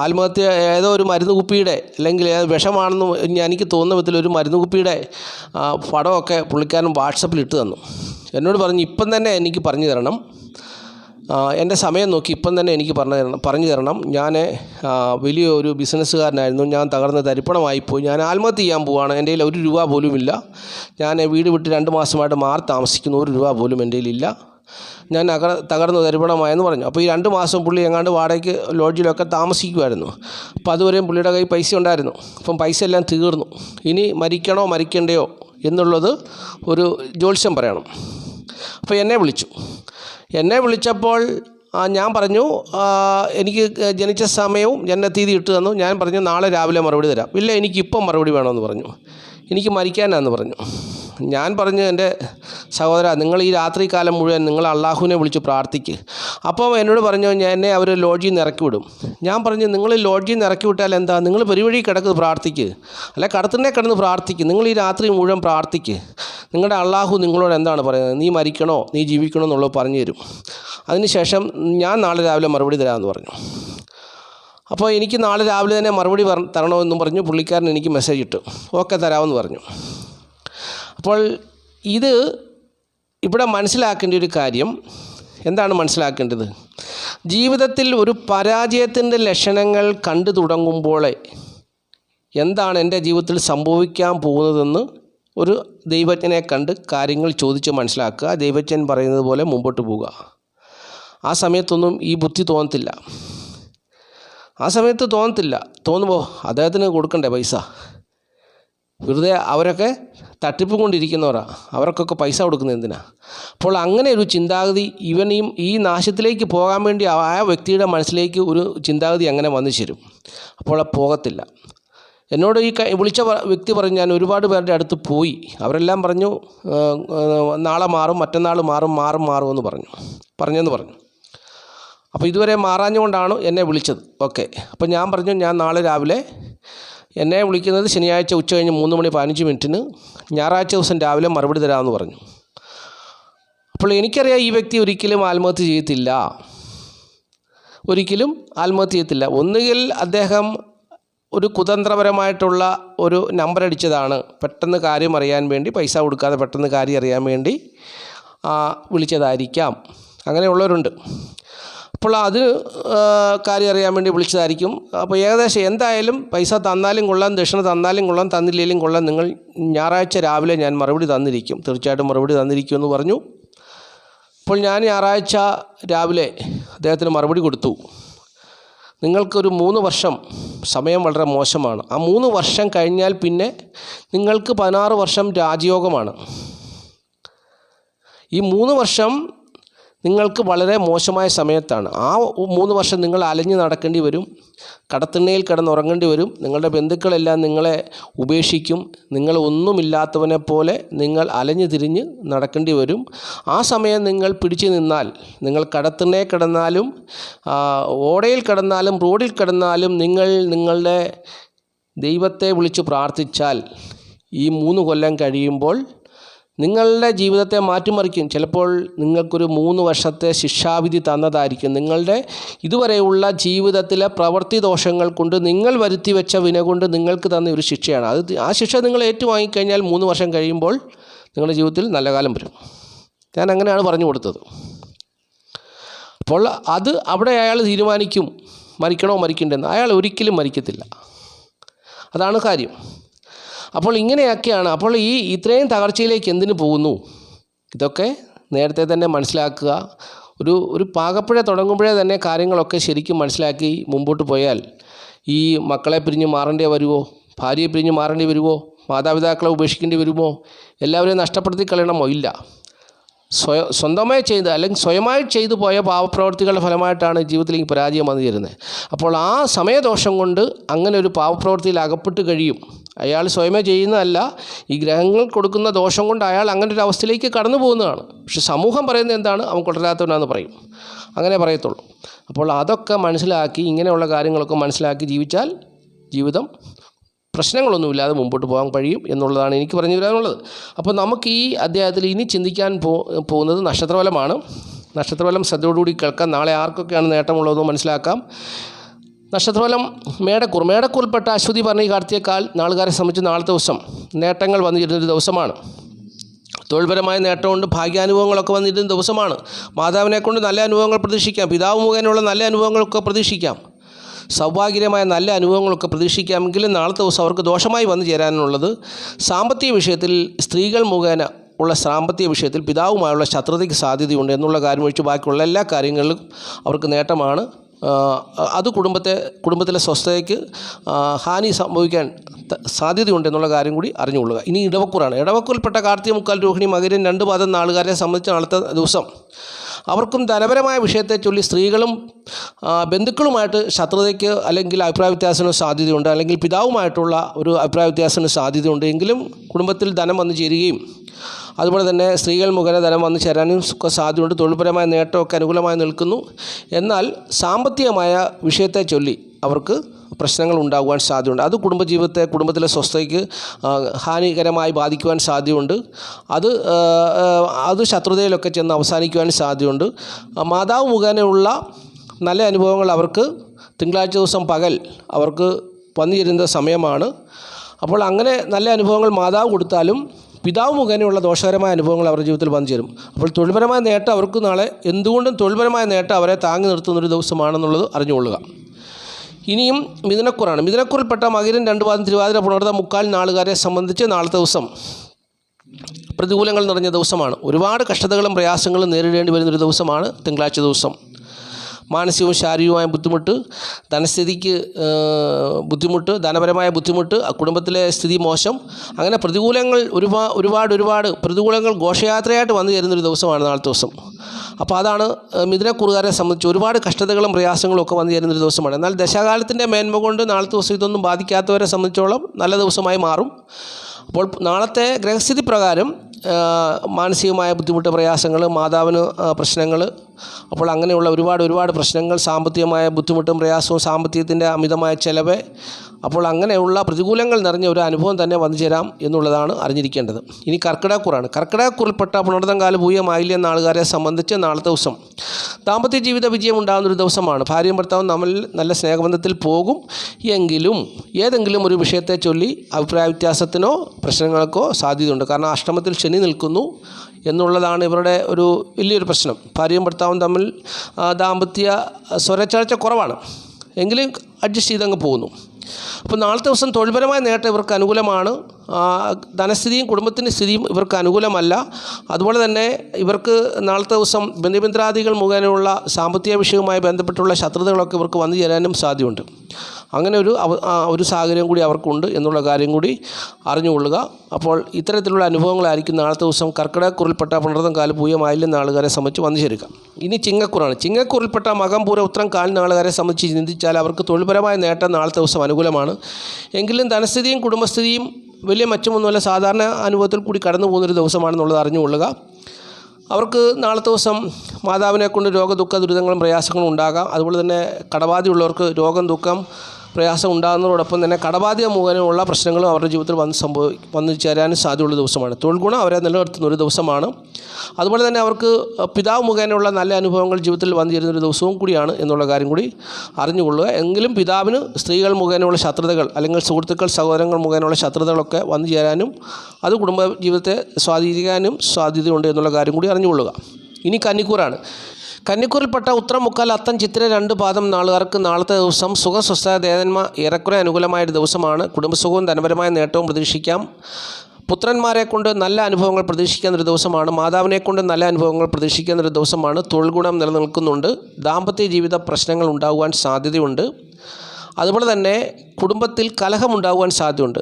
ആത്മഹത്യ ഏതോ ഒരു മരുന്ന് കുപ്പിയുടെ അല്ലെങ്കിൽ വിഷമാണെന്ന് എനിക്ക് തോന്നുന്ന വിധത്തിൽ ഒരു മരുന്ന് കുപ്പിയുടെ പടമൊക്കെ പുള്ളിക്കാരൻ വാട്സപ്പിൽ ഇട്ട് തന്നു. എന്നോട് പറഞ്ഞു ഇപ്പം തന്നെ എനിക്ക് പറഞ്ഞു തരണം. എന്റെ സമയം നോക്കി ഇപ്പം തന്നെ എനിക്ക് പറഞ്ഞു തരണം പറഞ്ഞു തരണം. ഞാൻ വലിയൊരു ബിസിനസ്സുകാരനായിരുന്നു. ഞാൻ തകർന്ന് തരിപ്പണമായിപ്പോയി ഞാൻ ആത്മഹത്യ ചെയ്യാൻ പോവുകയാണ് എന്റെ കയ്യിൽ ഒരു രൂപ പോലും ഇല്ല. ഞാൻ വീട് വിട്ട് രണ്ട് മാസമായിട്ട് മാറി താമസിക്കുന്നു ഒരു രൂപ പോലും എന്റെ കയ്യിലില്ല ഞാൻ അകർ തകർന്ന് തരിപ്പണമായെന്ന് പറഞ്ഞു. അപ്പോൾ ഈ രണ്ട് മാസം പുള്ളി എങ്ങാണ്ട് വാടകയ്ക്ക് ലോഡ്ജിലൊക്കെ താമസിക്കുമായിരുന്നു. അപ്പോൾ അതുവരെയും പുള്ളിയുടെ കയ്യിൽ പൈസ ഉണ്ടായിരുന്നു. അപ്പം പൈസ എല്ലാം തീർന്നു. ഇനി മരിക്കണോ മരിക്കണ്ടയോ എന്നുള്ളത് ഒരു ജ്യോത്സ്യം പറയണം. അപ്പോൾ എന്നെ വിളിച്ചു. എന്നെ വിളിച്ചപ്പോൾ ഞാൻ പറഞ്ഞു എനിക്ക് ജനിച്ച സമയവും ജനനത്തീയതി ഇട്ട് തന്നു. ഞാൻ പറഞ്ഞു നാളെ രാവിലെ മറുപടി തരാം. ഇല്ല എനിക്കിപ്പം മറുപടി വേണമെന്ന് പറഞ്ഞു. എനിക്ക് മരിക്കാനാന്ന് പറഞ്ഞു. ഞാൻ പറഞ്ഞു എന്റെ സഹോദര നിങ്ങൾ ഈ രാത്രി കാലം മുഴുവൻ നിങ്ങൾ അള്ളാഹുവിനെ വിളിച്ച് പ്രാർത്ഥിക്കുക അപ്പോൾ എന്നോട് പറഞ്ഞു ഞാൻ എന്നെ അവർ ലോഡ്ജിൽ നിന്ന് ഇറക്കി വിടും. ഞാൻ പറഞ്ഞു നിങ്ങൾ ലോഡ്ജിൽ നിന്ന് ഇറക്കി വിട്ടാൽ എന്താ? നിങ്ങൾ പെരുവഴി കിടക്ക് പ്രാർത്ഥിക്ക്. അല്ല കടത്തിനെ കിടന്ന് പ്രാർത്ഥിക്കുക നിങ്ങൾ ഈ രാത്രി മുഴുവൻ പ്രാർത്ഥിക്ക്. നിങ്ങളുടെ അള്ളാഹു നിങ്ങളോട് എന്താണ് പറയുന്നത്? നീ മരിക്കണോ? നീ ജീവിക്കണോ എന്നുള്ളത് പറഞ്ഞു തരും. അതിനുശേഷം ഞാൻ നാളെ രാവിലെ മറുപടി തരാമെന്ന് പറഞ്ഞു. അപ്പോൾ എനിക്ക് നാളെ രാവിലെ തന്നെ മറുപടി തരണമെന്നും പറഞ്ഞു. പുള്ളിക്കാരൻ എനിക്ക് മെസ്സേജ് ഇട്ടു. ഓക്കെ തരാമെന്ന് പറഞ്ഞു. അപ്പോൾ ഇത് ഇവിടെ മനസ്സിലാക്കേണ്ട ഒരു കാര്യം. എന്താണ് മനസ്സിലാക്കേണ്ടത്? ജീവിതത്തിൽ ഒരു പരാജയത്തിന്റെ ലക്ഷണങ്ങൾ കണ്ടു തുടങ്ങുമ്പോൾ എന്താണ് എന്റെ ജീവിതത്തിൽ സംഭവിക്കാൻ പോകുന്നതെന്ന് ഒരു ദൈവജ്ഞനെ കണ്ട് കാര്യങ്ങൾ ചോദിച്ച് മനസ്സിലാക്കുക. ദൈവജ്ഞൻ പറയുന്നത് പോലെ മുമ്പോട്ട് പോവുക. ആ സമയത്തൊന്നും ഈ ബുദ്ധി തോന്നത്തില്ല. ആ സമയത്ത് തോന്നത്തില്ല. തോന്നുമ്പോൾ അദ്ദേഹത്തിന് കൊടുക്കണ്ടേ പൈസ? വെറുതെ അവരൊക്കെ തട്ടിപ്പ് കൊണ്ടിരിക്കുന്നവരാണ് അവർക്കൊക്കെ പൈസ കൊടുക്കുന്നത് എന്തിനാണ് അപ്പോൾ അങ്ങനെ ഒരു ചിന്താഗതി ഇവനെയും ഈ നാശത്തിലേക്ക് പോകാൻ വേണ്ടി ആ വ്യക്തിയുടെ മനസ്സിലേക്ക് ഒരു ചിന്താഗതി അങ്ങനെ വന്നു ചേരും. അപ്പോൾ പോകത്തില്ല. എന്നോട് ഈ വിളിച്ച വ്യക്തി പറഞ്ഞു ഞാൻ ഒരുപാട് പേരുടെ അടുത്ത് പോയി. അവരെല്ലാം പറഞ്ഞു "ആ, ആ, നാളെ മാറും മറ്റന്നാൾ മാറും മാറും മാറും എന്ന് പറഞ്ഞു. പറഞ്ഞെന്ന് പറഞ്ഞു. അപ്പോൾ ഇതുവരെ മാറാഞ്ഞുകൊണ്ടാണ് എന്നെ വിളിച്ചത്. ഓക്കെ. അപ്പോൾ ഞാൻ പറഞ്ഞു ഞാൻ നാളെ രാവിലെ എന്നെ വിളിക്കുന്നത് ശനിയാഴ്ച ഉച്ച കഴിഞ്ഞ് മൂന്ന് മണി പതിനഞ്ച് മിനിറ്റിന് ഞായറാഴ്ച ദിവസം രാവിലെ മറുപടി തരാമെന്ന് പറഞ്ഞു. അപ്പോൾ എനിക്കറിയാം ഈ വ്യക്തി ഒരിക്കലും ആത്മഹത്യ ചെയ്യത്തില്ല ഒരിക്കലും ആത്മഹത്യ ചെയ്യത്തില്ല ഒന്നുകിൽ അദ്ദേഹം ഒരു കുതന്ത്രപരമായിട്ടുള്ള ഒരു നമ്പർ അടിച്ചതാണ്. പെട്ടെന്ന് കാര്യം അറിയാൻ വേണ്ടി പൈസ കൊടുക്കാതെ പെട്ടെന്ന് കാര്യം അറിയാൻ വേണ്ടി വിളിച്ചതായിരിക്കാം. അങ്ങനെയുള്ളവരുണ്ട്. അപ്പോൾ അത് കാര്യം അറിയാൻ വേണ്ടി വിളിച്ചതായിരിക്കും. അപ്പോൾ ഏകദേശം എന്തായാലും പൈസ തന്നാലും കൊള്ളാം ദക്ഷിണ തന്നാലും കൊള്ളാം തന്നില്ലെങ്കിലും കൊള്ളാം. നിങ്ങൾ ഞായറാഴ്ച രാവിലെ ഞാൻ മറുപടി തന്നിരിക്കും. തീർച്ചയായിട്ടും മറുപടി തന്നിരിക്കും എന്ന് പറഞ്ഞു. അപ്പോൾ ഞാൻ ഞായറാഴ്ച രാവിലെ അദ്ദേഹത്തിന് മറുപടി കൊടുത്തു. നിങ്ങൾക്കൊരു മൂന്ന് വർഷം സമയം വളരെ മോശമാണ്. ആ മൂന്ന് വർഷം കഴിഞ്ഞാൽ പിന്നെ നിങ്ങൾക്ക് പതിനാറ് വർഷം രാജയോഗമാണ്. ഈ മൂന്ന് വർഷം നിങ്ങൾക്ക് വളരെ മോശമായ സമയത്താണ്. ആ മൂന്ന് വർഷം നിങ്ങൾ അലഞ്ഞു നടക്കേണ്ടി വരും. കടത്തിണ്ണയിൽ കിടന്നുറങ്ങേണ്ടി വരും. നിങ്ങളുടെ ബന്ധുക്കളെല്ലാം നിങ്ങളെ ഉപേക്ഷിക്കും. നിങ്ങൾ ഒന്നുമില്ലാത്തവനെ പോലെ നിങ്ങൾ അലഞ്ഞു തിരിഞ്ഞ് നടക്കേണ്ടി വരും. ആ സമയം നിങ്ങൾ പിടിച്ചു നിന്നാൽ നിങ്ങൾ കടത്തിണ്ണയിൽ കിടന്നാലും ഓടയിൽ കിടന്നാലും റോഡിൽ കിടന്നാലും നിങ്ങൾ നിങ്ങളുടെ ദൈവത്തെ വിളിച്ച് പ്രാർത്ഥിച്ചാൽ ഈ മൂന്ന് കൊല്ലം കഴിയുമ്പോൾ നിങ്ങളുടെ ജീവിതത്തെ മാറ്റിമറിക്കും. ചിലപ്പോൾ നിങ്ങൾക്കൊരു മൂന്ന് വർഷത്തെ ശിക്ഷാവിധി തന്നതായിരിക്കും. നിങ്ങളുടെ ഇതുവരെയുള്ള ജീവിതത്തിലെ പ്രവൃത്തി ദോഷങ്ങൾ കൊണ്ട് നിങ്ങൾ വരുത്തി വെച്ച വിന കൊണ്ട് നിങ്ങൾക്ക് തന്ന ഒരു ശിക്ഷയാണ്. അത് ആ ശിക്ഷ നിങ്ങൾ ഏറ്റുവാങ്ങിക്കഴിഞ്ഞാൽ മൂന്ന് വർഷം കഴിയുമ്പോൾ നിങ്ങളുടെ ജീവിതത്തിൽ നല്ല കാലം വരും. ഞാൻ അങ്ങനെയാണ് പറഞ്ഞു കൊടുത്തത്. അപ്പോൾ അത് അവിടെ അയാൾ തീരുമാനിക്കും. മരിക്കണോ മരിക്കണ്ടെന്ന്. അയാൾ ഒരിക്കലും മരിക്കത്തില്ല. അതാണ് കാര്യം. അപ്പോൾ ഇങ്ങനെയൊക്കെയാണ്. അപ്പോൾ ഈ ഇത്രയും തകർച്ചയിലേക്ക് എന്തിനു പോകുന്നു? ഇതൊക്കെ നേരത്തെ തന്നെ മനസ്സിലാക്കുക. ഒരു ഒരു പാകപ്പുഴ തുടങ്ങുമ്പോഴേ തന്നെ കാര്യങ്ങളൊക്കെ ശരിക്കും മനസ്സിലാക്കി മുമ്പോട്ട് പോയാൽ ഈ മക്കളെ പിരിഞ്ഞ് മാറേണ്ടി വരുമോ ഭാര്യയെ പിരിഞ്ഞ് മാറേണ്ടി വരുമോ മാതാപിതാക്കളെ ഉപേക്ഷിക്കേണ്ടി വരുമോ? എല്ലാവരെയും നഷ്ടപ്പെടുത്തി കളയണമോ? ഇല്ല. സ്വയ സ്വന്തമായി ചെയ്ത് അല്ലെങ്കിൽ സ്വയമായി ചെയ്തു പോയ പാവപ്രവർത്തികളുടെ ഫലമായിട്ടാണ് ജീവിതത്തിൽ ഈ പരാജയം വന്നു ചേരുന്നത്. അപ്പോൾ ആ സമയദോഷം കൊണ്ട് അങ്ങനെ ഒരു പാവപ്രവൃത്തിയിൽ അകപ്പെട്ട് കഴിയും. അയാൾ സ്വയമേ ചെയ്യുന്നതല്ല. ഈ ഗ്രഹങ്ങൾ കൊടുക്കുന്ന ദോഷം കൊണ്ട് അയാൾ അങ്ങനെ ഒരു അവസ്ഥയിലേക്ക് കടന്നു പോകുന്നതാണ്. പക്ഷെ സമൂഹം പറയുന്നത് എന്താണ്? അവൻ കൊള്ളരാത്തവനാന്ന് പറയും. അങ്ങനെ പറയത്തുള്ളൂ. അപ്പോൾ അതൊക്കെ മനസ്സിലാക്കി ഇങ്ങനെയുള്ള കാര്യങ്ങളൊക്കെ മനസ്സിലാക്കി ജീവിച്ചാൽ ജീവിതം പ്രശ്നങ്ങളൊന്നുമില്ലാതെ മുമ്പോട്ട് പോകാൻ കഴിയും എന്നുള്ളതാണ് എനിക്ക് പറഞ്ഞു തരാനുള്ളത്. അപ്പോൾ നമുക്ക് ഈ അധ്യായത്തിൽ ഇനി ചിന്തിക്കാൻ പോ പോകുന്നത് നക്ഷത്രഫലമാണ്. നക്ഷത്രഫലം ശ്രദ്ധയോടുകൂടി കേൾക്കാം. നാളെ ആർക്കൊക്കെയാണ് നേട്ടമുള്ളതെന്ന് മനസ്സിലാക്കാം. നക്ഷത്രഫലം മേടക്കൂർ. മേടക്കൂറിൽപ്പെട്ട അശ്വതി പറഞ്ഞ കാർത്തിയേക്കാൾ നാളുകാരെ സംബന്ധിച്ച് നാളത്തെ ദിവസം നേട്ടങ്ങൾ വന്നിരുന്നൊരു ദിവസമാണ്. തൊഴിൽപരമായ നേട്ടമുണ്ട് ഭാഗ്യാനുഭവങ്ങളൊക്കെ വന്നിരുന്ന ദിവസമാണ്. മാതാവിനെ കൊണ്ട് നല്ല അനുഭവങ്ങൾ പ്രതീക്ഷിക്കാം പിതാവ് മുഖേനയുള്ള നല്ല അനുഭവങ്ങളൊക്കെ പ്രതീക്ഷിക്കാം. സൗഭാഗ്യമായ നല്ല അനുഭവങ്ങളൊക്കെ പ്രതീക്ഷിക്കാമെങ്കിലും നാളത്തെ ദിവസം അവർക്ക് ദോഷമായി വന്നു ചേരാനുള്ളത് സാമ്പത്തിക വിഷയത്തിൽ സ്ത്രീകൾ മുഖേന ഉള്ള സാമ്പത്തിക വിഷയത്തിൽ പിതാവുമായുള്ള ശത്രുതയ്ക്ക് സാധ്യതയുണ്ട് എന്നുള്ള കാര്യം ഒഴിച്ച് ബാക്കിയുള്ള എല്ലാ കാര്യങ്ങളിലും അവർക്ക് നേട്ടമാണ്. അത് കുടുംബത്തെ കുടുംബത്തിലെ സ്വസ്ഥതയ്ക്ക് ഹാനി സംഭവിക്കാൻ സാധ്യതയുണ്ടെന്നുള്ള കാര്യം കൂടി അറിഞ്ഞുകൊള്ളുക. ഇനി ഇടവക്കൂറാണ്. ഇടവക്കൂറിൽപ്പെട്ട കാർത്തിക മുക്കാൽ രോഹിണി മകരൻ രണ്ട് പാദം നാളുകാരെ സംബന്ധിച്ച് നാളത്തെ ദിവസം അവർക്കും ധനപരമായ വിഷയത്തെ ചൊല്ലി സ്ത്രീകളും ബന്ധുക്കളുമായിട്ട് ശത്രുതയ്ക്ക് അല്ലെങ്കിൽ അഭിപ്രായ വ്യത്യാസത്തിന് സാധ്യതയുണ്ട്. അല്ലെങ്കിൽ പിതാവുമായിട്ടുള്ള ഒരു അഭിപ്രായ വ്യത്യാസത്തിന് സാധ്യതയുണ്ട്. എങ്കിലും കുടുംബത്തിൽ ധനം വന്നു ചേരുകയും അതുപോലെ തന്നെ സ്ത്രീകൾ മുഖേന ധനം വന്നു ചേരാനും സാധ്യതയുണ്ട്. തൊഴിൽപരമായ നേട്ടമൊക്കെ അനുകൂലമായി നിൽക്കുന്നു. എന്നാൽ സാമ്പത്തികമായ വിഷയത്തെ ചൊല്ലി അവർക്ക് പ്രശ്നങ്ങൾ ഉണ്ടാകുവാൻ സാധ്യതയുണ്ട്. അത് കുടുംബജീവിതത്തെ കുടുംബത്തിലെ സ്വസ്ഥതയ്ക്ക് ഹാനികരമായി ബാധിക്കുവാൻ സാധ്യതയുണ്ട്. അത് അത് ശത്രുതയിലൊക്കെ ചെന്ന് അവസാനിക്കുവാൻ സാധ്യതയുണ്ട്. മാതാവ് മുഖേനയുള്ള നല്ല അനുഭവങ്ങൾ അവർക്ക് തിങ്കളാഴ്ച ദിവസം പകൽ അവർക്ക് വന്നു ചേരുന്ന സമയമാണ്. അപ്പോൾ അങ്ങനെ നല്ല അനുഭവങ്ങൾ മാതാവ് കൊടുത്താലും പിതാവ് മുഖേനയുള്ള ദോഷകരമായ അനുഭവങ്ങൾ അവരുടെ ജീവിതത്തിൽ വന്നു ചേരും. അപ്പോൾ തൊഴിൽപരമായ നേട്ടം അവർക്ക് നാളെ എന്തുകൊണ്ടും തൊഴിൽപരമായ നേട്ടം അവരെ താങ്ങി നിർത്തുന്നൊരു ദിവസമാണെന്നുള്ളത് അറിഞ്ഞുകൊള്ളുക. ഇനിയും മിഥുനക്കുറാണ്. മിഥുനക്കുറിൽപ്പെട്ട മകരൻ രണ്ട് പാദം തിരുവാതിര പുണർത്ത മുക്കാൽ നാളുകാരെ സംബന്ധിച്ച് നാളത്തെ ദിവസം പ്രതികൂലങ്ങൾ നിറഞ്ഞ ദിവസമാണ്. ഒരുപാട് കഷ്ടതകളും പ്രയാസങ്ങളും നേരിടേണ്ടി വരുന്നൊരു ദിവസമാണ് തിങ്കളാഴ്ച ദിവസം. മാനസികവും ശാരീരികവുമായ ബുദ്ധിമുട്ട് ധനസ്ഥിതിക്ക് ബുദ്ധിമുട്ട് ധനപരമായ ബുദ്ധിമുട്ട് കുടുംബത്തിലെ സ്ഥിതി മോശം. അങ്ങനെ പ്രതികൂലങ്ങൾ ഒരുപാട് ഒരുപാട് ഒരുപാട് പ്രതികൂലങ്ങൾ ഘോഷയാത്രയായിട്ട് വന്നു ചേരുന്നൊരു ദിവസമാണ് നാളത്തെ ദിവസം. അപ്പോൾ അതാണ് മിഥുനക്കുറുകാരെ സംബന്ധിച്ച് ഒരുപാട് കഷ്ടതകളും പ്രയാസങ്ങളും ഒക്കെ വന്നു ചേരുന്നൊരു ദിവസമാണ്. എന്നാൽ ദശകാലത്തിന്റെ മേന്മ കൊണ്ട് നാളത്തെ ദിവസം ഇതൊന്നും ബാധിക്കാത്തവരെ സംബന്ധിച്ചോളം നല്ല ദിവസമായി മാറും. അപ്പോൾ നാളത്തെ ഗ്രഹസ്ഥിതി പ്രകാരം മാനസികമായ ബുദ്ധിമുട്ട് പ്രയാസങ്ങൾ മാതാവിന് പ്രശ്നങ്ങൾ അപ്പോൾ അങ്ങനെയുള്ള ഒരുപാട് ഒരുപാട് പ്രശ്നങ്ങൾ സാമ്പത്തികമായ ബുദ്ധിമുട്ടും പ്രയാസവും സാമ്പത്തികത്തിന്റെ അമിതമായ ചെലവ് അപ്പോൾ അങ്ങനെയുള്ള പ്രതികൂലങ്ങൾ നിറഞ്ഞ ഒരു അനുഭവം തന്നെ വന്നു ചേരാം എന്നുള്ളതാണ് അറിഞ്ഞിരിക്കേണ്ടത്. ഇനി കർക്കിടകക്കുറാണ്. കർക്കിടകക്കുറിൽപ്പെട്ട പുണർതങ്കാല ഭൂയമായില്ല എന്ന ആൾക്കാരെ സംബന്ധിച്ച് നാളത്തെ ദിവസം ദാമ്പത്യ ജീവിത വിജയം ഉണ്ടാകുന്ന ഒരു ദിവസമാണ്. ഭാര്യയും ഭർത്താവും തമ്മിൽ നല്ല സ്നേഹബന്ധത്തിൽ പോകും. എങ്കിലും ഏതെങ്കിലും ഒരു വിഷയത്തെ ചൊല്ലി അഭിപ്രായ വ്യത്യാസത്തിനോ പ്രശ്നങ്ങൾക്കോ സാധ്യതയുണ്ട്. കാരണം അഷ്ടമത്തിൽ ശനി നിൽക്കുന്നു എന്നുള്ളതാണ് ഇവരുടെ ഒരു വലിയൊരു പ്രശ്നം. ഭാര്യയും ഭർത്താവും തമ്മിൽ ദാമ്പത്യ സ്വരച്ചേർച്ച കുറവാണ്. എങ്കിലും അഡ്ജസ്റ്റ് ചെയ്തങ്ങ് പോകുന്നു. അപ്പോൾ നാളത്തെ ദിവസം തൊഴിൽപരമായ നേട്ടം ഇവർക്ക് അനുകൂലമാണ്. ധനസ്ഥിതിയും കുടുംബത്തിന്റെ സ്ഥിതിയും ഇവർക്ക് അനുകൂലമല്ല. അതുപോലെ തന്നെ ഇവർക്ക് നാളത്തെ ദിവസം ബന്ധുമിത്രാദികൾ മുഖേനയുള്ള സാമ്പത്തിക വിഷയവുമായി ബന്ധപ്പെട്ടുള്ള ശത്രുതകളൊക്കെ ഇവർക്ക് വന്നു ചേരാനും സാധ്യതയുണ്ട്. അങ്ങനെ ഒരു ഒരു സാഹചര്യം കൂടി അവർക്കുണ്ട് എന്നുള്ള കാര്യം കൂടി അറിഞ്ഞുകൊള്ളുക. അപ്പോൾ ഇത്തരത്തിലുള്ള അനുഭവങ്ങളായിരിക്കും നാളത്തെ ദിവസം കർക്കിടകക്കുറിൽപ്പെട്ട പുണർത്തം കാൽ പൂയമായില്ലെന്ന ആളുകാരെ സംബന്ധിച്ച് വന്നു ചേരുക ഇനി ചിങ്ങക്കുറാണ്. ചിങ്ങക്കുറിൽപ്പെട്ട മകം പൂര ഉത്തരം കാലിന് ആളുകാരെ സംബന്ധിച്ച് ചിന്തിച്ചാൽ അവർക്ക് തൊഴിൽപരമായ നേട്ടം നാളത്തെ ദിവസം അനുകൂലമാണ്. എങ്കിലും ധനസ്ഥിതിയും കുടുംബസ്ഥിതിയും വലിയ മെച്ചമൊന്നുമല്ല. സാധാരണ അനുഭവത്തിൽ കൂടി കടന്നു പോകുന്നൊരു ദിവസമാണെന്നുള്ളത് അറിഞ്ഞുകൊള്ളുക. അവർക്ക് നാളത്തെ ദിവസം മാതാവിനെ കൊണ്ട് രോഗദുഃഖ ദുരിതങ്ങളും പ്രയാസങ്ങളും ഉണ്ടാകാം. അതുപോലെ തന്നെ കടബാധയുള്ളവർക്ക് രോഗം ദുഃഖം പ്രയാസം ഉണ്ടാകുന്നതോടൊപ്പം തന്നെ കടബാധ്യ മൂലമുള്ള പ്രശ്നങ്ങളും അവരുടെ ജീവിതത്തിൽ വന്ന് സംഭവി വന്നു ചേരാനും സാധ്യതയുള്ള ദിവസമാണ്. തൊഴിൽ ഗുണം അവരെ നിലനിർത്തുന്ന ഒരു ദിവസമാണ്. അതുപോലെ തന്നെ അവർക്ക് പിതാവ് മുഖേനയുള്ള നല്ല അനുഭവങ്ങൾ ജീവിതത്തിൽ വന്നു ചേരുന്ന ഒരു ദിവസവും കൂടിയാണ് എന്നുള്ള കാര്യം കൂടി അറിഞ്ഞുകൊള്ളുക. എങ്കിലും പിതാവിന് സ്ത്രീകൾ മുഖേനയുള്ള ശത്രുതകൾ അല്ലെങ്കിൽ സുഹൃത്തുക്കൾ സഹോദരങ്ങൾ മുഖേനയുള്ള ശത്രുതകളൊക്കെ വന്നു ചേരാനും അത് കുടുംബ ജീവിതത്തെ സ്വാധീനിക്കാനും സാധ്യതയുണ്ട് എന്നുള്ള കാര്യം കൂടി അറിഞ്ഞുകൊള്ളുക. ഇനി കന്നിക്കൂറാണ്. കന്നിക്കൂറിൽപ്പെട്ട ഉത്തരം മുക്കാൽ അത്തം ചിത്തിര രണ്ട് പാദം നാളുകാർക്ക് നാളത്തെ ദിവസം സുഖസ്വസ്ഥ ദേവന്മ ഏറെക്കുറെ അനുകൂലമായ ഒരു ദിവസമാണ്. കുടുംബസുഖവും ധനപരമായ നേട്ടവും പ്രതീക്ഷിക്കാം. പുത്രന്മാരെ കൊണ്ട് നല്ല അനുഭവങ്ങൾ പ്രതീക്ഷിക്കുന്ന ഒരു ദിവസമാണ്. മാതാവിനെ കൊണ്ട് നല്ല അനുഭവങ്ങൾ പ്രതീക്ഷിക്കുന്ന ഒരു ദിവസമാണ്. തൊഴിൽ ഗുണം നിലനിൽക്കുന്നുണ്ട്. ദാമ്പത്യ ജീവിത പ്രശ്നങ്ങൾ ഉണ്ടാകുവാൻ സാധ്യതയുണ്ട്. അതുപോലെ തന്നെ കുടുംബത്തിൽ കലഹമുണ്ടാകുവാൻ സാധ്യതയുണ്ട്.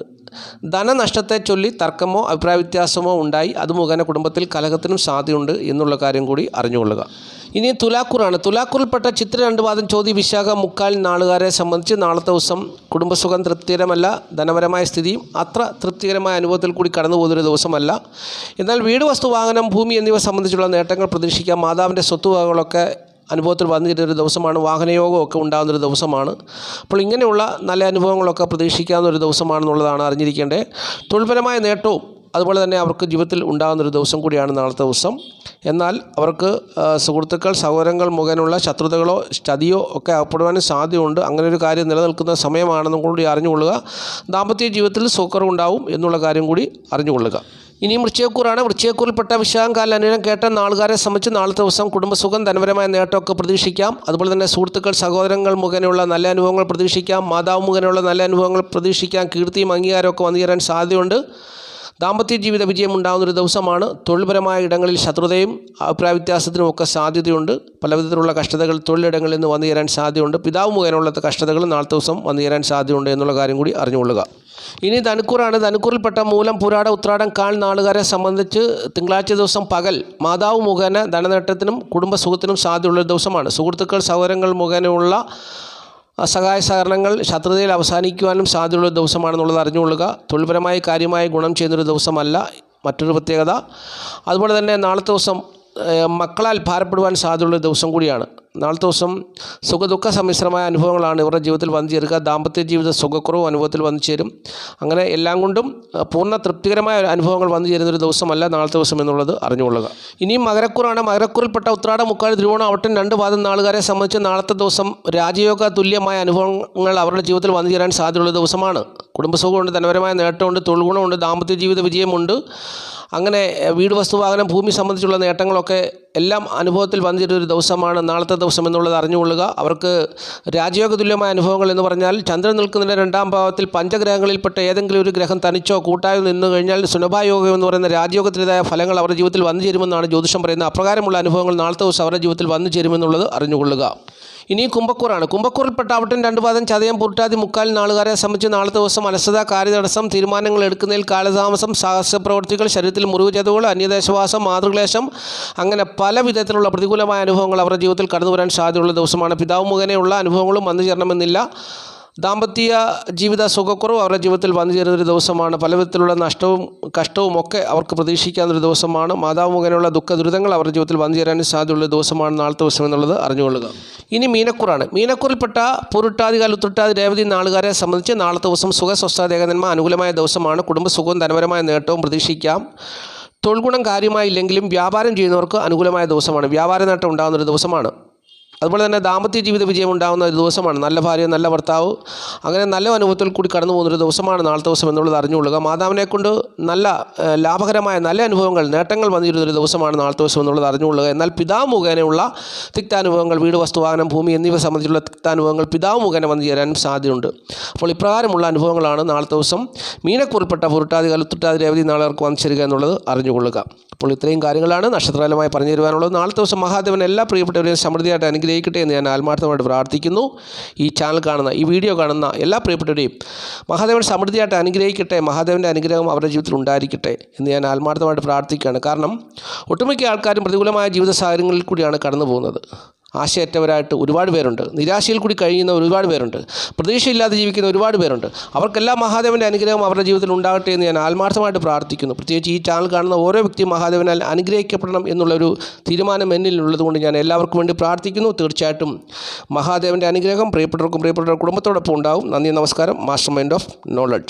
ധനനഷ്ടത്തെ ചൊല്ലി തർക്കമോ അഭിപ്രായ വ്യത്യാസമോ ഉണ്ടായി അത് മുഖേന കുടുംബത്തിൽ കലഹത്തിനും സാധ്യതയുണ്ട് എന്നുള്ള കാര്യം കൂടി അറിഞ്ഞുകൊള്ളുക. ഇനി തുലാക്കൂറാണ്. തുലാക്കൂറിൽപ്പെട്ട ചിത്ര രണ്ട് വാദം ചോദ്യ വിശാഖ മുക്കാൽ നാളുകാരെ സംബന്ധിച്ച് നാളത്തെ ദിവസം കുടുംബസുഖം തൃപ്തികരമല്ല ധനപരമായ സ്ഥിതിയും അത്ര തൃപ്തികരമായ അനുഭവത്തിൽ കൂടി കടന്നു പോകുന്നൊരു ദിവസമല്ല. എന്നാൽ വീട് വസ്തു വാഹനം ഭൂമി എന്നിവ സംബന്ധിച്ചുള്ള നേട്ടങ്ങൾ പ്രതീക്ഷിക്കാം. മാതാവിന്റെ സ്വത്തുവകകളൊക്കെ അനുഭവത്തിൽ വന്നിരുന്നൊരു ദിവസമാണ് വാഹനയോഗമൊക്കെ ഉണ്ടാകുന്നൊരു ദിവസമാണ്. അപ്പോൾ ഇങ്ങനെയുള്ള നല്ല അനുഭവങ്ങളൊക്കെ പ്രതീക്ഷിക്കാവുന്ന ഒരു ദിവസമാണെന്നുള്ളതാണ് അറിഞ്ഞിരിക്കേണ്ടത്. തൊഴിൽപരമായ നേട്ടവും അതുപോലെ തന്നെ അവർക്ക് ജീവിതത്തിൽ ഉണ്ടാകുന്നൊരു ദിവസം കൂടിയാണ് നാളത്തെ ദിവസം. എന്നാൽ അവർക്ക് സുഹൃത്തുക്കൾ സഹോദരങ്ങൾ മുഖേനുള്ള ശത്രുതകളോ സ്റ്റതിയോ ഒക്കെ അകപ്പെടുവാനും സാധ്യതയുണ്ട്. അങ്ങനെ ഒരു കാര്യം നിലനിൽക്കുന്ന സമയമാണെന്നും കൂടി അറിഞ്ഞുകൊള്ളുക. ദാമ്പത്യ ജീവിതത്തിൽ സുഖറുണ്ടാവും എന്നുള്ള കാര്യം കൂടി അറിഞ്ഞുകൊള്ളുക. ഇനി വൃശ്ചയക്കൂറാണ് വൃശ്ചയക്കൂറിൽപ്പെട്ട വിശാഖകാല അനുനം കേട്ട നാളുകാരെ സംബന്ധിച്ച് നാളത്തെ ദിവസം കുടുംബസുഖം ധനപരമായ നേട്ടമൊക്കെ പ്രതീക്ഷിക്കാം. അതുപോലെ തന്നെ സുഹൃത്തുക്കൾ സഹോദരങ്ങൾ മുഖേനയുള്ള നല്ല അനുഭവങ്ങൾ പ്രതീക്ഷിക്കാം. മാതാവ് മുഖേനയുള്ള നല്ല അനുഭവങ്ങൾ പ്രതീക്ഷിക്കാം. കീർത്തിയും അംഗീകാരമൊക്കെ വന്നു ചേരാൻ സാധ്യതയുണ്ട്. ദാമ്പത്യ ജീവിത വിജയം ഉണ്ടാകുന്നൊരു ദിവസമാണ്. തൊഴിൽപരമായ ഇടങ്ങളിൽ ശത്രുതയും അഭിപ്രായ വ്യത്യാസത്തിനും ഒക്കെ സാധ്യതയുണ്ട്. പലവിധത്തിലുള്ള കഷ്ടതകൾ തൊഴിലിടങ്ങളിൽ നിന്ന് വന്നു ചേരാൻ സാധ്യതയുണ്ട്. പിതാവ് മുഖേനയുള്ള കഷ്ടതകൾ നാളത്തെ ദിവസം വന്നു ചേരാൻ സാധ്യതയുണ്ട് എന്നുള്ള കാര്യം കൂടി അറിഞ്ഞുകൊള്ളുക. ഇനി ധനുക്കൂറാണ്. ധനുക്കൂറിൽപ്പെട്ട മൂലം പുരാട ഉത്രാടം കാൽ നാളുകാരെ സംബന്ധിച്ച് തിങ്കളാഴ്ച ദിവസം പകൽ മാതാവ് മുഖേന ധനനേട്ടത്തിനും കുടുംബസുഖത്തിനും സാധ്യതയുള്ള ദിവസമാണ്. സുഹൃത്തുക്കൾ സൗകര്യങ്ങൾ മുഖേനയുള്ള സഹായ സഹകരണങ്ങൾ ശത്രുതയിൽ അവസാനിക്കുവാനും സാധ്യതയുള്ള ദിവസമാണെന്നുള്ളത് അറിഞ്ഞുകൊള്ളുക. തൊഴിൽപരമായ കാര്യമായ ഗുണം ചെയ്യുന്നൊരു ദിവസമല്ല മറ്റൊരു പ്രത്യേകത. അതുപോലെ തന്നെ നാളത്തെ ദിവസം മക്കളാൽ ഭാരപ്പെടുവാൻ സാധ്യതയുള്ള ദിവസം കൂടിയാണ്. നാളത്തെ ദിവസം സുഖദുഃഖ സമ്മിശ്രമായ അനുഭവങ്ങളാണ് ഇവരുടെ ജീവിതത്തിൽ വന്നു ചേരുക. ദാമ്പത്യ ജീവിത സുഖക്കുറവ് അനുഭവത്തിൽ വന്നു ചേരും. അങ്ങനെ എല്ലാം കൊണ്ടും പൂർണ തൃപ്തികരമായ അനുഭവങ്ങൾ വന്നു ചേരുന്ന ഒരു ദിവസമല്ല നാളത്തെ ദിവസം എന്നുള്ളത് അറിഞ്ഞുകൊള്ളുക. ഇനിയും മകരക്കൂറാണ്. മകരക്കൂറിൽപ്പെട്ട ഉത്രാട മുക്കാൽ തിരുവോണം അവട്ടൻ രണ്ട് വാദം നാളുകാരെ സംബന്ധിച്ച് നാളത്തെ ദിവസം രാജയോഗ തുല്യമായ അനുഭവങ്ങൾ അവരുടെ ജീവിതത്തിൽ വന്നു ചേരാൻ സാധ്യതയുള്ള ദിവസമാണ്. കുടുംബസുഖമുണ്ട് ധനപരമായ നേട്ടമുണ്ട് തൊഴിൽ ഗുണമുണ്ട് ദാമ്പത്യ ജീവിത വിജയമുണ്ട്. അങ്ങനെ വീട് വസ്തു വാഹനം ഭൂമി സംബന്ധിച്ചുള്ള നേട്ടങ്ങളൊക്കെ എല്ലാം അനുഭവത്തിൽ വന്നിട്ടൊരു ദിവസമാണ് നാളത്തെ ദിവസം എന്നുള്ളത് അറിഞ്ഞുകൊള്ളുക. അവർക്ക് രാജയോഗ തുല്യമായ അനുഭവങ്ങൾ എന്ന് പറഞ്ഞാൽ ചന്ദ്രൻ നിൽക്കുന്നതിന്റെ രണ്ടാം ഭാവത്തിൽ പഞ്ചഗ്രഹങ്ങളിൽപ്പെട്ട ഏതെങ്കിലും ഒരു ഗ്രഹം തനിച്ചോ കൂട്ടായോ നിന്ന് കഴിഞ്ഞാൽ സുനഭായോഗം എന്ന് പറയുന്ന രാജയോഗത്തിന്റെതായ ഫലങ്ങൾ അവരുടെ ജീവിതത്തിൽ വന്നു ചേരുമെന്നാണ് ജ്യോതിഷം പറയുന്നത്. അപ്രകാരമുള്ള അനുഭവങ്ങൾ നാളത്തെ ദിവസം അവരുടെ ജീവിതത്തിൽ വന്നു ചേരുമെന്നുള്ളത് അറിഞ്ഞുകൊള്ളുക. ഇനി കുംഭക്കൂറാണ്. കുംഭക്കൂറിൽപ്പെട്ട രണ്ട് പാദം ചതയം പുരുട്ടാതി മുക്കാൽ നാളുകാരെ സംബന്ധിച്ച് നാളെ ദിവസം അലസത കാര്യതടസ്സം തീരുമാനങ്ങൾ എടുക്കുന്നതിൽ കാലതാമസം സാഹസ പ്രവർത്തികൾ ശരീരത്തിൽ മുറിവ് ചതവുകൾ അന്യദേശവാസം മാതൃക്ലേശം അങ്ങനെ പല വിധത്തിലുള്ള പ്രതികൂലമായ അനുഭവങ്ങൾ അവരുടെ ജീവിതത്തിൽ കടന്നു വരാൻ സാധ്യതയുള്ള ദിവസമാണ്. പിതാവ് മുഖേനയുള്ള അനുഭവങ്ങളും വന്നു ചേരണമെന്നില്ല. ദാമ്പത്യ ജീവിത സുഖക്കുറവ് അവരുടെ ജീവിതത്തിൽ വന്നു ചേരുന്ന ഒരു ദിവസമാണ്. പല വിധത്തിലുള്ള നഷ്ടവും കഷ്ടവും ഒക്കെ അവർക്ക് പ്രതീക്ഷിക്കാവുന്ന ഒരു ദിവസമാണ്. മാതാവ് മുഖേനയുള്ള ദുഃഖ ദുരിതങ്ങൾ അവരുടെ ജീവിതത്തിൽ വന്നു ചേരാൻ സാധ്യതയുള്ള ദിവസമാണ് നാളത്തെ ദിവസം എന്നുള്ളത് അറിഞ്ഞുകൊള്ളുക. ഇനി മീനക്കൂറാണ്. മീനക്കൂറിൽപ്പെട്ട പൊരുട്ടാതികാൽ ഉത്രട്ടാതി രേവതി നാളുകാരെ സംബന്ധിച്ച് നാളത്തെ ദിവസം സുഖ സ്വസ്ഥാദേഹന്മ അനുകൂലമായ ദിവസമാണ്. കുടുംബസുഖവും ധനപരമായ നേട്ടവും പ്രതീക്ഷിക്കാം. തൊഴിൽ ഗുണം കാര്യമായില്ലെങ്കിലും വ്യാപാരം ചെയ്യുന്നവർക്ക് അനുകൂലമായ ദിവസമാണ്. വ്യാപാര നേട്ടം ഉണ്ടാകുന്നൊരു ദിവസമാണ്. അതുപോലെ തന്നെ ദാമ്പത്യ ജീവിത വിജയം ഉണ്ടാകുന്ന ഒരു ദിവസമാണ്. നല്ല ഭാര്യ നല്ല ഭർത്താവ്. അങ്ങനെ നല്ല അനുഭവത്തിൽ കൂടി കടന്നു പോകുന്നൊരു ദിവസമാണ് നാളത്തെ ദിവസം എന്നുള്ളത് അറിഞ്ഞുകൊള്ളുക. മാതാവിനെ കൊണ്ട് നല്ല ലാഭകരമായ നല്ല അനുഭവങ്ങൾ നേട്ടങ്ങൾ വന്നിരുന്ന ഒരു ദിവസമാണ് നാളത്തെ ദിവസം എന്നുള്ളത് അറിഞ്ഞുകൊള്ളുക. എന്നാൽ പിതാവ് മുഖേനയുള്ള തിക്താനുഭവങ്ങൾ വീട് വസ്തു വാഹനം ഭൂമി എന്നിവ സംബന്ധിച്ചുള്ള തിക്താനുഭവങ്ങൾ പിതാവ് മുഖേന വന്നു ചേരാനും സാധ്യതയുണ്ട്. അപ്പോൾ ഇപ്രകാരമുള്ള അനുഭവങ്ങളാണ് നാളത്തെ ദിവസം. മീനക്കുറിൽപ്പെട്ട പുരുട്ടാതി കലുത്തുട്ടാതി രേവതി നാളുകാർക്ക് വന്നു ചേരുക എന്നുള്ളത് അറിഞ്ഞുകൊള്ളുക. അപ്പോൾ ഇത്രയും കാര്യങ്ങളാണ് നക്ഷത്രകാലമായി പറഞ്ഞു തരുവാനുള്ളത് നാളത്തെ ദിവസം മഹാദേവൻ എല്ലാ പ്രിയപ്പെട്ടവരെയും സമൃദ്ധിയായിട്ട് അനുഗ്രഹിക്കട്ടെ എന്ന് ഞാൻ ആത്മാർത്ഥമായിട്ട് പ്രാർത്ഥിക്കുന്നു. ഈ ചാനൽ കാണുന്ന ഈ വീഡിയോ കാണുന്ന എല്ലാ പ്രിയപ്പെട്ടവരെയും മഹാദേവൻ സമൃദ്ധിയായിട്ട് അനുഗ്രഹിക്കട്ടെ മഹാദേവന്റെ അനുഗ്രഹം അവരുടെ ജീവിതത്തിൽ ഉണ്ടായിരിക്കട്ടെ എന്ന് ഞാൻ ആത്മാർത്ഥമായിട്ട് പ്രാർത്ഥിക്കുകയാണ്. കാരണം ഒട്ടുമിക്ക ആൾക്കാരും പ്രതികൂലമായ ജീവിത സാഹചര്യങ്ങളിൽ കൂടിയാണ് കടന്നു പോകുന്നത് ആശയറ്റവരായിട്ട് ഒരുപാട് പേരുണ്ട്. നിരാശയിൽ കൂടി കഴിയുന്ന ഒരുപാട് പേരുണ്ട്. പ്രതീക്ഷയില്ലാതെ ജീവിക്കുന്ന ഒരുപാട് പേരുണ്ട്. അവർക്കെല്ലാം മഹാദേവന്റെ അനുഗ്രഹം അവരുടെ ജീവിതത്തിൽ ഉണ്ടാകട്ടെ എന്ന് ഞാൻ ആത്മാർത്ഥമായിട്ട് പ്രാർത്ഥിക്കുന്നു. പ്രത്യേകിച്ച് ഈ ചാനൽ കാണുന്ന ഓരോ വ്യക്തിയും മഹാദേവനാൽ അനുഗ്രഹിക്കപ്പെടണം എന്നുള്ളൊരു തീരുമാനം എന്നിൽ ഉള്ളതുകൊണ്ട് ഞാൻ എല്ലാവർക്കും വേണ്ടി പ്രാർത്ഥിക്കുന്നു. തീർച്ചയായിട്ടും മഹാദേവന്റെ അനുഗ്രഹം പ്രിയപ്പെട്ടവർക്കും പ്രിയപ്പെട്ടവരുടെ കുടുംബത്തോടൊപ്പം ഉണ്ടാവും. നന്ദി നമസ്കാരം. Master mind of knowledge